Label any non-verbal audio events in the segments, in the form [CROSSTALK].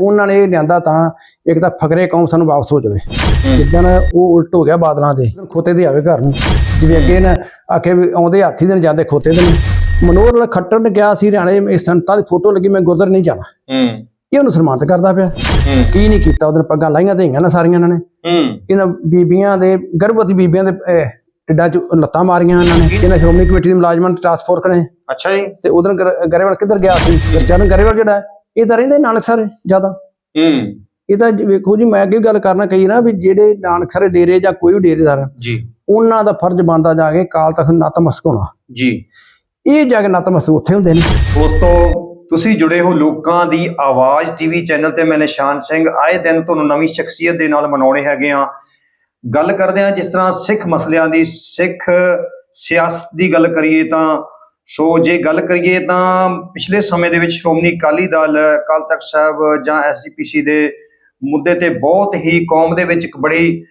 ਉਹਨਾਂ ਨੇ ਇਹ ਲਿਆਂਦਾ ਤਾਂ ਇੱਕ ਤਾਂ ਫਕਰੇ ਕੌਮ ਸਾਨੂੰ ਵਾਪਸ ਹੋ ਜਾਵੇ। ਜਿੱਦਣ ਉਹ ਉਲਟ ਹੋ ਗਿਆ ਬਾਦਲਾਂ ਦੇ ਖੋਤੇ ਦੇ ਆਵੇ ਘਰ ਨੂੰ। ਜਿਵੇਂ ਅੱਗੇ ਨਾ ਆਖੇ ਵੀ ਆਉਂਦੇ ਹਾਥੀ ਦੇ ਜਾਂਦੇ ਖੋਤੇ ਦੇ ਮਨੋਹਰ ਖੱਟਰ ਨੇ ਕਿਹਾ ਸੀ ਹਰਿਆਣੇ ਸੰਤਾਂ ਦੀ ਫੋਟੋ ਲੱਗੀ ਮੈਂ ਗੁਰਦੁਆਰੇ ਨਹੀਂ ਜਾਣਾ। ਹੂੰ। ਇਹ ਉਹਨੂੰ ਸਨਮਾਨਿਤ ਕਰਦਾ ਪਿਆ। ਕੀ ਨਹੀਂ ਕੀਤਾ ਉਹਦੇ ਪੱਗਾਂ ਲਾਈਆਂ ਤੇ ਹੈਗੀਆਂ ਨਾ ਸਾਰੀਆਂ ਇਹਨਾਂ ਨੇ। ਹੂੰ। ਇਹਨਾਂ ਬੀਬੀਆਂ ਦੇ ਗਰਭਵਤੀ ਬੀਬੀਆਂ ਦੇ ਢਿੱਡਾਂ 'ਚ ਲੱਤਾਂ ਮਾਰੀਆਂ ਇਹਨਾਂ ਨੇ। ਇਹਨਾਂ ਸ਼੍ਰੋਮਣੀ ਕਮੇਟੀ ਦੇ ਮੁਲਾਜ਼ਮਾਂ ਨੇ ਟਾਸਕ ਫੋਰਸ ਨੇ ਅੱਛਾ ਜੀ। ਤੇ ਉਧਰ ਗਰੇਵਾਲ ਕਿੱਧਰ ਗਿਆ ਸੀ? ਗੁਰਚਰਨ ਗਰੇਵਾਲ ਜਿਹੜਾ ਇਹ ਤਾਂ ਰਹਿੰਦੇ ਨਾਨਕ ਸਾਰੇ ਜ਼ਿਆਦਾ। ਹੂੰ। ਇਹ ਤਾਂ ਵੇਖੋ ਜੀ ਮੈਂ ਅੱਗੇ ਗੱਲ ਕਰਨਾ ਕਹੀ ਨਾ ਵੀ ਜਿਹੜੇ ਨਾਨਕ ਸਾਰੇ ਡੇਰੇ ਜਾਂ ਕੋਈ ਵੀ ਡੇਰੇਦਾਰ ਜੀ। ਉਹਨਾਂ ਦਾ ਫਰਜ਼ ਬਣਦਾ ਜਾ ਕੇ ਕਾਲ ਤਖਤ ਨਤਮਸਤਕ ਹੋਣਾ। ਜੀ। ਇਹ ਜਾ ਕੇ ਨਤਮਸਤਕ ਉੱਥੇ ਹੁੰਦੇ ਨੇ। ਦੋਸਤੋ ਤੁਸੀਂ ਜੁੜੇ ਹੋ ਲੋਕਾਂ ਦੀ ਆਵਾਜ਼ ਟੀਵੀ ਚੈਨਲ ਤੇ ਮੈਂ ਨਿਸ਼ਾਨ ਸਿੰਘ। ਆਏ ਦਿਨ ਤੁਹਾਨੂੰ ਨਵੀਂ ਸ਼ਖਸੀਅਤ ਦੇ ਨਾਲ ਮਨਾਉਣੇ ਹੈਗੇ ਆ ਗੱਲ ਕਰਦੇ ਆ ਜਿਸ ਤਰ੍ਹਾਂ ਸਿੱਖ ਮਸਲਿਆਂ ਦੀ ਸਿੱਖ ਸਿਆਸਤ ਦੀ ਗੱਲ ਕਰੀਏ ਤਾਂ ਸੋ ਜੇ ਗੱਲ ਕਰੀਏ ਤਾਂ ਪਿਛਲੇ ਸਮੇਂ ਦੇ ਵਿੱਚ ਸ਼੍ਰੋਮਣੀ ਅਕਾਲੀ ਦਲ, ਅਕਾਲ ਤਖਤ ਸਾਹਿਬ ਜਾਂ ਐਸਜੀਪੀਸੀ ਦੇ ਮੁੱਦੇ ਤੇ ਬਹੁਤ ਹੀ ਕੌਮ ਦੇ ਵਿੱਚ ਇੱਕ ਬੜੀ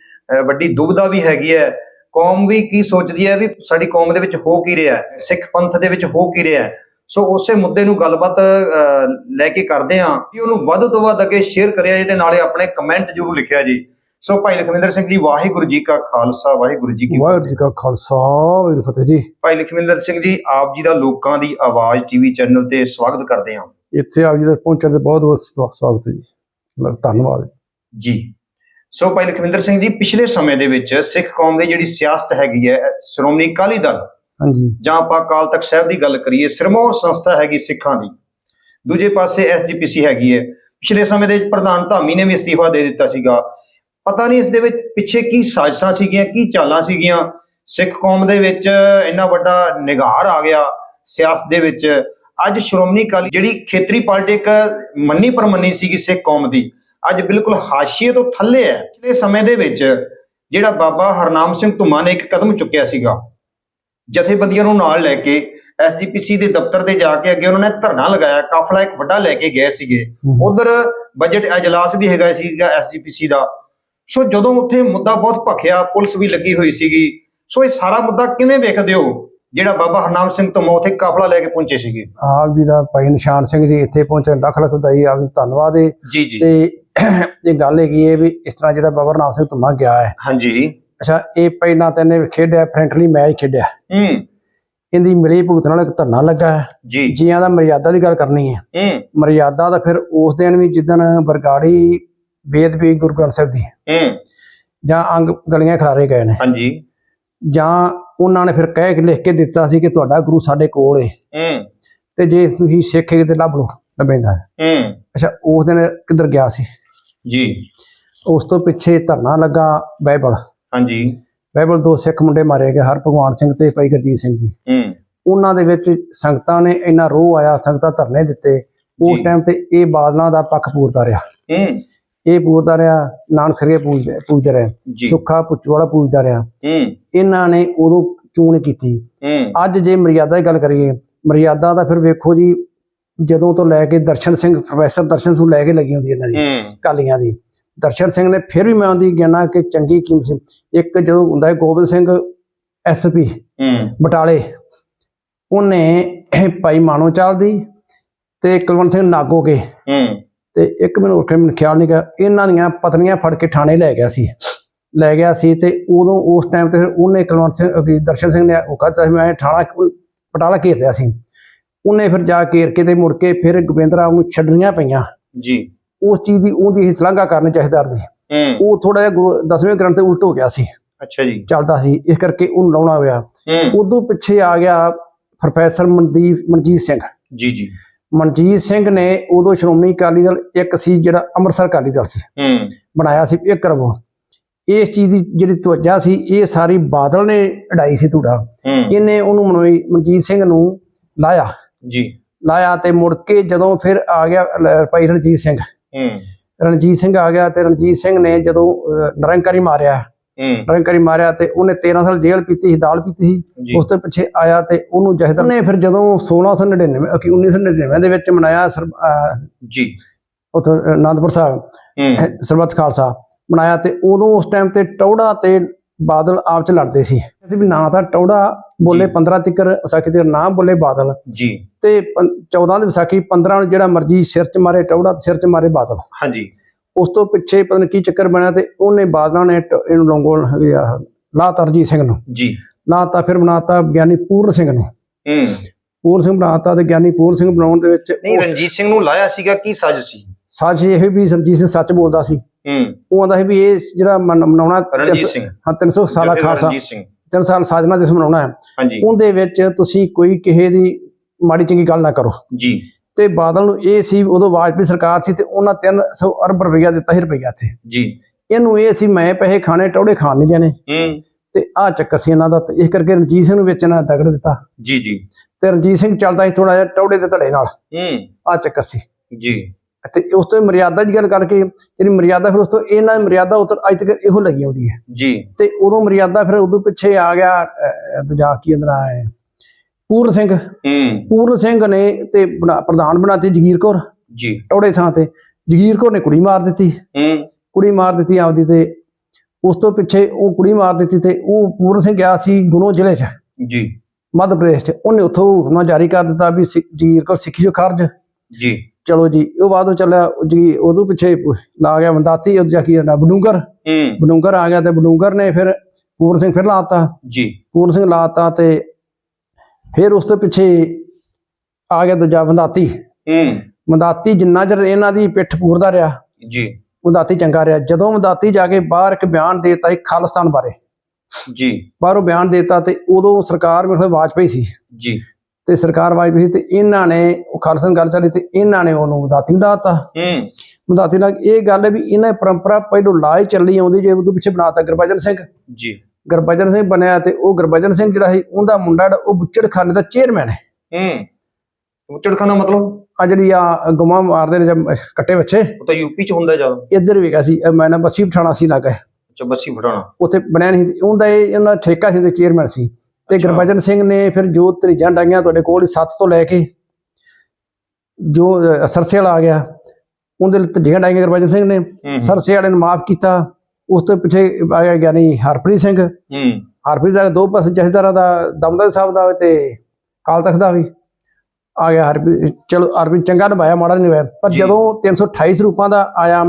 ਵੱਡੀ ਦੁਬਿਧਾ ਵੀ ਹੈਗੀ ਹੈ। ਕੌਮ ਵੀ ਕੀ ਸੋਚਦੀ ਹੈ ਵੀ ਸਾਡੀ ਕੌਮ ਦੇ ਵਿੱਚ ਹੋ ਕੀ ਰਿਹਾ ਹੈ? ਸਿੱਖ ਪੰਥ ਦੇ ਵਿੱਚ ਹੋ ਕੀ ਰਿਹਾ ਹੈ? ਸੋ ਉਸੇ ਮੁੱਦੇ ਨੂੰ ਗੱਲਬਾਤ ਲੈ ਕੇ ਕਰਦੇ ਹਾਂ। ਕਿ ਉਹਨੂੰ ਵੱਧ ਤੋਂ ਵੱਧ ਅੱਗੇ ਸ਼ੇਅਰ ਕਰਿਆ ਜੀ ਤੇ ਨਾਲੇ ਆਪਣੇ ਕਮੈਂਟ ਜ਼ਰੂਰ ਲਿਖਿਆ ਜੀ। ਸੋ ਭਾਈ ਲਖਵਿੰਦਰ ਸਿੰਘ ਜੀ ਵਾਹਿਗੁਰੂ ਜੀ ਕਾ ਖਾਲਸਾ ਵਾਹਿਗੁਰੂ ਜੀ ਕੀ ਵਾਹਿਗੁਰੂ ਜੀ ਕਾ ਖਾਲਸਾ ਵਾਹਿਗੁਰੂ ਫਤਿਹ ਜੀ। ਭਾਈ ਲਖਵਿੰਦਰ ਸਿੰਘ ਜੀ ਆਪ ਜੀ ਦਾ ਲੋਕਾਂ ਦੀ ਆਵਾਜ਼ ਟੀਵੀ ਚੈਨਲ ਤੇ ਸਵਾਗਤ ਕਰਦੇ ਹਾਂ। ਇੱਥੇ ਆਪ ਜੀ ਦਾ ਪਹੁੰਚਣ ਤੇ ਬਹੁਤ ਬਹੁਤ ਸਵਾ- ਸਵਾਗਤ ਜੀ। ਧੰਨਵਾਦ। ਜੀ। ਸੋ ਭਾਈ ਲਖਵਿੰਦਰ ਸਿੰਘ ਜੀ ਪਿਛਲੇ ਸਮੇਂ ਦੇ ਵਿੱਚ ਸਿੱਖ ਕੌਮ ਦੀ ਜਿਹੜੀ ਸਿਆਸਤ ਹੈਗੀ ਹੈ ਸ਼੍ਰੋਮਣੀ ਅਕਾਲੀ ਦਲ ਹਾਂਜੀ। ਜਾਂ ਆਪਾਂ ਅਕਾਲ ਤਖਤ ਸਾਹਿਬ ਦੀ ਗੱਲ ਕਰੀਏ ਸਿਰਮੌਰ ਸੰਸਥਾ ਹੈਗੀ ਸਿੱਖਾਂ ਦੀ। ਦੂਜੇ ਪਾਸੇ ਐਸਜੀਪੀਸੀ ਹੈਗੀ ਹੈ। ਪਿਛਲੇ ਸਮੇਂ ਦੇ ਪ੍ਰਧਾਨ ਧਾਮੀ ਨੇ ਵੀ ਅਸਤੀਫਾ ਦੇ ਦਿੱਤਾ ਸੀਗਾ। ਪਤਾ ਨਹੀਂ ਇਸ ਦੇ ਵਿੱਚ ਪਿੱਛੇ ਕੀ ਸਾਜ਼ਿਸ਼ਾਂ ਸੀਗੀਆਂ ਕੀ ਚਾਲਾਂ ਸੀਗੀਆਂ। ਸਿੱਖ ਕੌਮ ਦੇ ਵਿੱਚ ਇੰਨਾ ਵੱਡਾ ਨਿਗਾਰ ਆ ਗਿਆ ਸਿਆਸਤ ਦੇ ਵਿੱਚ। ਅੱਜ ਸ਼੍ਰੋਮਣੀ ਅਕਾਲੀ ਜਿਹੜੀ ਖੇਤਰੀ ਪਾਰਟੀ ਇੱਕ ਮੰਨੀ ਪਰਮੰਨੀ ਸੀਗੀ ਸਿੱਖ ਕੌਮ ਦੀ ਅੱਜ ਬਿਲਕੁਲ ਹਾਸ਼ੀਏ ਤੋਂ ਥੱਲੇ ਹੈ। ਪਿਛਲੇ ਸਮੇਂ ਦੇ ਵਿੱਚ ਜਿਹੜਾ ਬਾਬਾ ਹਰਨਾਮ ਸਿੰਘ ਧੁੰਮਾ ਨੇ ਇੱਕ ਕਦਮ ਚੁੱਕਿਆ ਸੀਗਾ ਜਥੇਬੰਦੀਆਂ ਨੂੰ ਨਾਲ ਲੈ ਕੇ ਐਸਜੀਪੀਸੀ ਦੇ ਦਫ਼ਤਰ ਤੇ ਜਾ ਕੇ ਅੱਗੇ ਉਹਨਾਂ ਨੇ ਧਰਨਾ ਲਗਾਇਆ ਕਾਫਲਾ ਇੱਕ ਵੱਡਾ ਲੈ ਕੇ ਗਏ ਸੀਗੇ। ਉਧਰ ਬਜਟ ਅਜਲਾਸ ਵੀ ਹੈਗਾ ਸੀਗਾ ਐਸਜੀਪੀਸੀ ਦਾ। ਸੋ ਜਦੋਂ ਉੱਥੇ ਮੁੱਦਾ ਬਹੁਤ ਭਖਿਆ ਪੁਲਿਸ ਵੀ ਲੱਗੀ ਹੋਈ ਸੀਗੀ। ਸੋ ਇਹ ਸਾਰਾ ਮੁੱਦਾ ਕਿਵੇਂ ਵੇਖਦੇ ਹੋ ਜਿਹੜਾ ਬਾਬਾ ਹਰਨਾਮ ਸਿੰਘ ਤੋਂ ਉੱਥੇ ਕਾਫਲਾ ਲੈ ਕੇ ਪਹੁੰਚੇ ਸੀਗੇ? ਆਪ ਜੀ ਦਾ ਭਾਈ ਨਿਸ਼ਾਨ ਸਿੰਘ ਜੀ ਇੱਥੇ ਪਹੁੰਚਣ ਲੱਖ ਲੱਖ ਵਧਾਈ ਆਪ ਨੂੰ ਧੰਨਵਾਦ ਹੈ ਜੀ ਜੀ। ਤੇ [CLEARS THROAT] ਇਹ ਗੱਲ ਹੈਗੀ ਹੈ ਵੀ ਇਸ ਤਰ੍ਹਾਂ ਜਿਹੜਾ ਬਾਬਾ ਨਾਮ ਸਿੰਘ ਧੁੰਮਾ ਗਿਆ ਹੈ। ਹਾਂਜੀ। ਅੱਛਾ ਇਹ ਪਹਿਲਾਂ ਤਾਂ ਇਹਨੇ ਖੇਡਿਆ ਫਰੈਂਡਲੀ ਮੈਚ ਖੇਡਿਆ। ਹੂੰ। ਇਹਦੀ ਮਿਲੀ ਭੁਗਤ ਨਾਲ ਇੱਕ ਧਰਨਾ ਲੱਗਾ ਹੈ। ਜੀ। ਜੀਆਂ ਦਾ ਮਰਿਆਦਾ ਦੀ ਗੱਲ ਕਰਨੀ ਹੈ। ਹੂੰ। ਮਰਿਆਦਾ ਤਾਂ ਫਿਰ ਉਸ ਦਿਨ ਵੀ ਜਿੱਦਣ ਬਰਗਾੜੀ ਬੇਦਬੀ ਗੁਰੂ ਗ੍ਰੰਥ ਸਾਹਿਬ ਦੀ। ਹੂੰ। ਜਾਂ ਅੰਗ ਗਲੀਆਂ ਖਿਲਾਰੇ ਗਏ ਨੇ। ਹਾਂਜੀ। ਜਾਂ ਉਹਨਾਂ ਨੇ ਫਿਰ ਕਹਿ ਕੇ ਲਿਖ ਕੇ ਦਿੱਤਾ ਸੀ ਕਿ ਤੁਹਾਡਾ ਗੁਰੂ ਸਾਡੇ ਕੋਲ ਹੈ ਹੂੰ। ਤੇ ਜੇ ਤੁਸੀਂ ਸਿੱਖ ਤੇ ਲੱਭ ਲਓ ਲੱਭੇਗਾ ਹੂੰ। ਅੱਛਾ ਉਸ ਦਿਨ ਕਿੱਧਰ ਗਿਆ ਸੀ? ਜੀ। ਉਸ ਤੋਂ ਪਿੱਛੇ ਧਰਨਾ ਲੱਗਾ ਬਾਈਬਲ ਹਾਂਜੀ। ਬਾਈਬਲ ਦੋ ਸਿੱਖ ਮੁੰਡੇ ਮਾਰੇ ਗਏ ਹਰ ਭਗਵਾਨ ਸਿੰਘ ਤੇ ਭਾਈ ਗੁਰਜੀਤ ਸਿੰਘ ਜੀ। ਹੂੰ। ਉਹਨਾਂ ਦੇ ਵਿੱਚ ਸੰਗਤਾਂ ਨੇ ਇੰਨਾ ਰੋਹ ਆਇਆ ਸੰਗਤਾਂ ਧਰਨੇ ਦਿੱਤੇ। ਉਸ। ਟਾਈਮ ਤੇ ਇਹ ਬਾਦਲਾਂ ਦਾ ਪੱਖ ਪੂਰਦਾ ਰਿਹਾ। ਹੂੰ। ਇਹ ਪੂਰਦਾ ਰਿਹਾ ਨਾਨਕ ਸਰੀਏ ਪੂਜਦੇ ਪੂਜਦੇ ਰਹੇ ਸੁੱਖਾ ਪੁੱਛਵਾਲਾ ਪੂਜਦਾ ਰਿਹਾ। ਇਹਨਾਂ ਨੇ ਉਦੋਂ ਚੂਣ ਕੀਤੀ। ਅੱਜ ਜੇ ਮਰਿਆਦਾ ਦੀ ਗੱਲ ਕਰੀਏ ਮਰਿਆਦਾ ਦਾ ਫਿਰ ਵੇਖੋ ਜੀ ਜਦੋਂ ਤੋਂ ਲੈ ਕੇ ਦਰਸ਼ਨ ਸਿੰਘ ਪ੍ਰੋਫੈਸਰ ਦਰਸ਼ਨ ਸਿੰਘ ਲੈ ਕੇ ਲੱਗੀ ਹੁੰਦੀ ਇਹਨਾਂ ਦੀ ਕਾਲੀਆਂ ਦੀ। ਦਰਸ਼ਨ ਸਿੰਘ ਨੇ ਫਿਰ ਵੀ ਮੈਂ ਉਹਦੀ ਗਿਆਨਾ ਕਿ ਚੰਗੀ ਕੀਮਤ ਸੀ। ਇੱਕ ਜਦੋਂ ਹੁੰਦਾ ਹੈ ਗੋਬਿੰਦ ਸਿੰਘ ਐਸਪੀ ਬਟਾਲੇ ਉਹਨੇ ਭਾਈ ਮਾਨੋ ਚਾਲ ਦੀ ਤੇ ਕੁਲਵੰਤ ਸਿੰਘ ਨਾਗੋ ਕੇ। ਤੇ ਇੱਕ ਮੈਨੂੰ ਉੱਥੇ ਮੈਨੂੰ ਖਿਆਲ ਨਹੀਂ ਗਿਆ ਇਹਨਾਂ ਦੀਆਂ ਪਤਨੀਆਂ ਫੜ ਕੇ ਥਾਣੇ ਲੈ ਗਿਆ ਸੀ। ਲੈ ਗਿਆ ਸੀ ਤੇ ਉਦੋਂ ਉਸ ਟਾਈਮ ਤੇ ਫਿਰ ਉਹਨੇ ਕੁਲਵੰਤ ਸਿੰਘ ਦਰਸ਼ਨ ਸਿੰਘ ਨੇ ਉਹ ਕਹਤਾ ਸੀ ਮੈਂ ਥਾਣਾ ਪਟਾਲਾ ਘੇਰ ਲਿਆ ਸੀ। ਉਹਨੇ ਫਿਰ ਜਾ ਘੇਰ ਕੇ ਤੇ ਮੁੜ ਕੇ ਫਿਰ ਗੋਬਿੰਦ ਰਾਮ ਨੂੰ ਛੱਡਣੀਆਂ ਪਈਆਂ। ਜੀ। ਉਸ ਚੀਜ਼ ਦੀ ਉਹਦੀ ਸ਼ਲਾਘਾ ਕਰਨੀ ਚਾਹੀਦਾ ਦੀ ਉਹ ਥੋੜਾ ਜਿਹਾ ਗੁਰੂ- ਦਸਵੇਂ ਗ੍ਰੰਥ ਤੇ ਉਲਟ ਹੋ ਗਿਆ ਸੀ। ਅੱਛਾ ਜੀ। ਚੱਲਦਾ ਸੀ ਇਸ ਕਰਕੇ ਉਹਨੂੰ ਲਾਉਣਾ ਹੋਇਆ। ਉਦੋਂ ਪਿੱਛੇ ਆ ਗਿਆ ਪ੍ਰੋਫੈਸਰ ਮਨਦੀਪ ਮਨਜੀਤ ਸਿੰਘ। ਜੀ ਜੀ। ਮਨਜੀਤ ਸਿੰਘ ਨੇ ਉਦੋਂ ਸ਼੍ਰੋਮਣੀ ਅਕਾਲੀ ਦਲ ਇੱਕ ਸੀ ਜਿਹੜਾ ਅੰਮ੍ਰਿਤਸਰ ਅਕਾਲੀ ਦਲ ਸੀ। ਹੂੰ। ਬਣਾਇਆ ਸੀ ਇੱਕ ਰਵੋ ਇਸ ਚੀਜ਼ ਦੀ ਜਿਹੜੀ ਤਵੱਜਾ ਸੀ ਇਹ ਸਾਰੀ ਬਾਦਲ ਨੇ ਅੜਾਈ ਸੀ ਧੂੜਾ। ਇਹਨੇ ਉਹਨੂੰ ਮਨੋਈ ਮਨਜੀਤ ਸਿੰਘ ਨੂੰ ਲਾਇਆ। ਜੀ। ਲਾਇਆ ਤੇ ਮੁੜ ਕੇ ਜਦੋਂ ਫਿਰ ਆ ਗਿਆ ਭਾਈ ਰਣਜੀਤ ਸਿੰਘ। ਹੂੰ। ਰਣਜੀਤ ਸਿੰਘ ਆ ਗਿਆ ਤੇ ਰਣਜੀਤ ਸਿੰਘ ਨੇ ਜਦੋਂ ਨਿਰੰਕਾਰੀ ਮਾਰਿਆ। ਹੂੰ। ਨਿਰੰਕਾਰੀ ਮਾਰਿਆ ਤੇ ਉਹਨੇ 13 ਸਾਲ ਜੇਲ੍ਹ ਪੀਤੀ ਸੀ ਦਾਲ ਪੀਤੀ ਸੀ। ਉਸ ਤੋਂ ਪਿੱਛੇ ਆਇਆ ਤੇ ਉਹਨੂੰ ਜਹਦਰ ਨੇ ਫਿਰ ਜਦੋਂ 1699 ਕਿ 1999 ਦੇ ਵਿੱਚ ਮਨਾਇਆ ਜੀ। ਉੱਥੇ ਅਨੰਦਪੁਰ ਸਾਹਿਬ ਸਰਬੱਤ ਖਾਲਸਾ ਬਣਾਇਆ ਤੇ ਉਦੋਂ ਉਸ ਟਾਈਮ ਤੇ ਟੌੜਾ ਤੇ ਬਾਦਲ ਆਪ ਚ ਲੜਦੇ ਸੀ। ਅਸੀਂ ਵੀ ਨਾ ਤਾਂ ਟੌੜਾ ਬੋਲੇ ਜੀ। 15 ਤਿੱਕਰ ਵਿਸਾਖੀ ਤੇ ਨਾ ਬੋਲੇ ਬਾਦਲ। ਜੀ। ਤੇ ਪੰ- 14 ਦੀ ਵਿਸਾਖੀ 15 ਨੂੰ ਜਿਹੜਾ ਮਰਜ਼ੀ ਸਿਰ ਚ ਮਾਰੇ ਟੌੜਾ ਤੇ ਸਿਰ ਚ ਮਾਰੇ ਬਾਦਲ। ਹਾਂਜੀ। ਉਸ ਤੋਂ ਪਿੱਛੇ ਪਤਾ ਨਹੀਂ ਕੀ ਚੱਕਰ ਬਣਿਆ ਤੇ ਉਹਨੇ ਬਾਦਲਾਂ ਨੇ ਇਹਨੂੰ ਲੌਂਗੋ ਲਾਤਾ ਰਣਜੀਤ ਸਿੰਘ ਨੂੰ। ਜੀ। ਲਾਤਾ ਫਿਰ ਬਣਾਤਾ ਗਿਆਨੀ ਪੂਰਨ ਸਿੰਘ ਨੂੰ। ਹੂੰ। ਪੂਰਨ ਸਿੰਘ ਬਣਾਤਾ ਤੇ ਗਿਆਨੀ ਪੂਰਨ ਸਿੰਘ ਬਣਾਉਣ ਦੇ ਵਿੱਚ ਨਹੀਂ ਰਣਜੀਤ ਸਿੰਘ ਨੂੰ ਲਾਇਆ ਸੀਗਾ ਕੀ ਸੱਜ ਸੀ? ਸੱਚ ਇਹ ਵੀ ਸਰਜੀਤ ਸਿੰਘ ਸੱਚ ਬੋਲਦਾ ਸੀ। ਹੂੰ। ਉਹ ਆਂਦਾ ਸੀ ਵੀ ਇਹ ਜਿਹੜਾ ਮਨ- ਮਨਾਉਣਾ ਰਣਜੀਤ ਸਿੰਘ। ਹਾਂ 300 ਸਾਲਾ ਖਾਲਸਾ। ਰਣਜੀਤ ਸਿੰਘ। 3 ਸਾਲ ਸਾਜਨਾ ਦਿਵਸ ਮਨਾਉਣਾ ਹੈ। ਹਾਂਜੀ। ਉਹਦੇ ਵਿੱਚ ਤੁਸੀਂ ਕੋਈ ਕਿਸੇ ਦੀ ਮਾੜੀ ਚੰਗੀ ਗੱਲ ਨਾ ਕਰੋ। ਜੀ। ਤੇ ਬਾਦਲ ਨੂੰ ਇਹ ਸੀ ਉਦੋਂ ਵਾਜਪੇਈ ਸਰਕਾਰ ਸੀ ਤੇ ਉਹਨਾਂ 300 ਅਰਬ ਰੁਪਈਆ ਦਿੱਤਾ ਸੀ ਰੁਪਈਆ ਤੇ ਜੀ। ਇਹਨੂੰ ਇਹ ਸੀ ਮੈਂ ਪੈਸੇ ਖਾਣੇ ਟੌੜੇ ਖਾਣ ਨਹੀਂ ਦੇਣੇ। ਹੂੰ। ਤੇ ਆ ਚੱਕਰ ਸੀ ਇਹਨਾਂ ਦਾ ਇਸ ਕਰਕੇ ਰਣਜੀਤ ਸਿੰਘ ਨੂੰ ਵੇਚਣਾ ਤਗੜ ਦਿੱਤਾ। ਜੀ ਜੀ। ਤੇ ਰਣਜੀਤ ਸਿੰਘ ਚੱਲਦਾ ਸੀ ਥੋੜਾ ਜਿਹਾ ਟੌੜੇ ਦੇ ਧੜੇ ਨਾਲ। ਹੂੰ। ਆ ਚੱਕਰ ਸੀ। ਜੀ। ਤੇ ਉਸ ਤੋਂ ਮਰਿਆਦਾ ਦੀ ਗੱਲ ਕਰਕੇ ਜਿਹੜੀ ਮਰਿਆਦਾ ਫਿਰ ਉਸ ਤੋਂ ਇਹਨਾਂ ਦੀ ਮਰਿਆਦਾ ਉਤਰ ਅੱਜ ਤੱਕ ਇਹੋ ਲੱਗੀ ਆਉਂਦੀ ਹੈ ਜੀ। ਤੇ ਉਦੋਂ ਮਰਿਆਦਾ ਫਿਰ ਉਦੋਂ ਪਿੱਛੇ ਆ ਗਿਆ ਦੂਜਾ ਕੀ ਅੰਦਰ ਹੈ? ਪੂਰਨ ਸਿੰਘ। ਹੂੰ। ਪੂਰਨ ਸਿੰਘ ਨੇ ਤੇ ਬਣਾ- ਪ੍ਰਧਾਨ ਬਣਾਤੀ ਜਗੀਰ ਕੌਰ। ਜੀ। ਟੌੜੇ ਥਾਂ ਤੇ। ਜਗੀਰ ਕੌਰ ਨੇ ਕੁੜੀ ਮਾਰ ਦਿੱਤੀ। ਹੂੰ। ਕੁੜੀ ਮਾਰ ਦਿੱਤੀ ਆਪਦੀ ਤੇ ਉਸ ਤੋਂ ਪਿੱਛੇ ਉਹ ਕੁੜੀ ਮਾਰ ਦਿੱਤੀ ਤੇ ਉਹ ਪੂਰਨ ਸਿੰਘ ਗਿਆ ਸੀ ਗੁਰੂ ਜ਼ਿਲ੍ਹੇ 'ਚ। ਜੀ। ਮੱਧ ਪ੍ਰਦੇਸ਼ 'ਚ। ਉਹਨੇ ਉੱਥੋਂ ਹੁਕਮਾ ਜਾਰੀ ਕਰ ਦਿੱਤਾ ਵੀ ਸਿੱਖ- ਜਗੀਰ ਕੌਰ ਸਿੱਖੀ ਜੋ ਖਾਰਜ। ਜੀ। ਚਲੋ ਜੀ ਉਹ ਬਾਅਦੋਂ ਚੱਲਿਆ ਜੀ ਉਦੋਂ ਪਿੱਛੇ ਲਾ ਗਿਆ ਬੰਦਾਤੀ ਉਹ ਜਾ ਕੀ ਨਾ ਬਡੂੰਗਰ। ਹੂੰ। ਬਡੂੰਗਰ ਆ ਗਿਆ ਤੇ ਬਡੂੰਗਰ ਨੇ ਫਿਰ ਪੂਰਨ ਸਿੰਘ ਫਿਰ ਲਾਤਾ ਜੀ। ਪੂਰਨ ਸਿੰਘ ਲਾਤਾ ਤੇ ਫਿਰ ਉਸ ਤੋਂ ਪਿੱਛੇ ਆ ਗਿਆ ਦੂਜਾ ਬੰਦਾਤੀ ਹੂੰ। ਮੰਦਾਤੀ ਜਿੰਨਾ ਚਿਰ ਇਹਨਾਂ ਦੀ ਪਿੱਠ ਪੂਰਦਾ ਰਿਹਾ ਜੀ। ਮੰਦਾਤੀ ਚੰਗਾ ਰਿਹਾ। ਜਦੋਂ ਮੰਦਾਤੀ ਜਾ ਕੇ ਬਾਹਰ ਇੱਕ ਬਿਆਨ ਦੇਤਾ ਇੱਕ ਖਾਲਿਸਤਾਨ ਬਾਰੇ। ਜੀ। ਬਾਹਰੋਂ ਬਿਆਨ ਦੇਤਾ ਤੇ ਉਦੋਂ ਸਰਕਾਰ ਮੇਰੇ ਖਿਆਲ ਵਾਜਪਈ ਸੀ। ਜੀ। ਤੇ ਸਰਕਾਰ ਵਾਜਪਈ ਸੀ ਤੇ ਇਹਨਾਂ ਨੇ ਉਹ ਖਾਲਿਸਤਾਨ ਗੱਲ ਚੱਲੀ ਤੇ ਇਹਨਾਂ ਨੇ ਉਹਨੂੰ ਮੰਦਾਤੀ ਨੂੰ ਡਾਤਾ ਹੂੰ। ਮੰਦਾਤੀ ਨਾਲ ਇਹ ਗੱਲ ਹੈ ਵੀ ਇਹਨਾਂ ਦੀ ਪਰੰਪਰਾ ਪਹਿਲੋਂ ਲਾਜ ਚੱਲੀ ਆਉਂਦੀ ਜੇ ਉਹਦੇ ਪਿੱਛੇ ਬਣਾਤਾ ਗੁਰਬਚਨ ਸਿੰਘ। ਜੀ। ਗੁਰਬਚਨ ਸਿੰਘ ਬਣਿਆ ਤੇ ਉਹ ਗੁਰਬਚਨ ਸਿੰਘ ਜਿਹੜਾ ਸੀ ਉਹਦਾ ਮੁੰਡਾ ਜਿਹੜਾ ਉਹ ਬੁੱਚੜਖਾਨੇ ਦਾ ਚੇਅਰਮੈਨ ਹੈ। ਹੂੰ। ਉਚੜਖਾਨਾ ਮਤਲਬ? ਆ ਜਿਹੜੀ ਆ ਗਮਾਂ ਮਾਰਦੇ ਨੇ ਜਦ ਕੱਟੇ ਬੱਚੇ? ਉਹ ਤਾਂ ਯੂਪੀ ਚ ਹੁੰਦਾ ਜ਼ਿਆਦਾ। ਇੱਧਰ ਵੀ ਗਿਆ ਸੀ ਮੈਂ ਨਾ ਬੱਸੀ ਪਠਾਣਾ ਸੀ ਲੱਗਾ। ਅੱਛਾ ਬੱਸੀ ਫੜਾਣਾ ਉੱਥੇ ਬਣਿਆ ਨਹੀਂ। ਉਹਦਾ ਇਹ ਇਹਨਾਂ ਦਾ ਠੇਕਾ ਸੀ ਤੇ ਚੇਅਰਮੈਨ ਸੀ। ਤੇ। ਗੁਰਬਚਨ ਸਿੰਘ ਨੇ ਫਿਰ ਜੋ ਤਰੀਜਾਂ ਡਾਈਆਂ ਤੁਹਾਡੇ ਕੋਲ 7 ਤੋਂ ਲੈ ਕੇ ਜੋ ਸਰਸੇ ਵਾਲਾ ਆ ਗਿਆ ਉਹਦੇ ਲਈ ਤਰੀਜਾਂ ਡਾਈਆਂ ਗੁਰਬਚਨ ਸਿੰਘ ਨੇ। ਸਰਸੇ ਵਾਲੇ ਨੂੰ ਮਾਫ ਕੀਤਾ। ਉਸ ਤੋਂ ਪਿੱਛੇ ਆ ਗਿਆ ਗਿਆਨੀ ਹਰਪ੍ਰੀਤ ਸਿੰਘ। ਹੂੰ। ਹਰਪ੍ਰੀਤ ਦਾ ਦੋ ਪਾਸੇ ਜਥੇਦਾਰਾਂ ਦਾ ਦਮਦਲ ਸਾਹਿਬ ਦਾ ਤੇ ਕਾਲ ਤਖਤ ਦਾ ਵੀ ਆ ਗਿਆ। ਹਰਪ੍ਰੀਤ ਚਲੋ ਹਰਪ੍ਰੀਤ ਚੰਗਾ ਨਿਭਾਇਆ ਮਾੜਾ ਨਹੀਂ ਨਿਭਾਇਆ। ਪਰ। ਜਦੋਂ 328 ਸਰੂਪਾਂ ਦਾ ਆਇਆ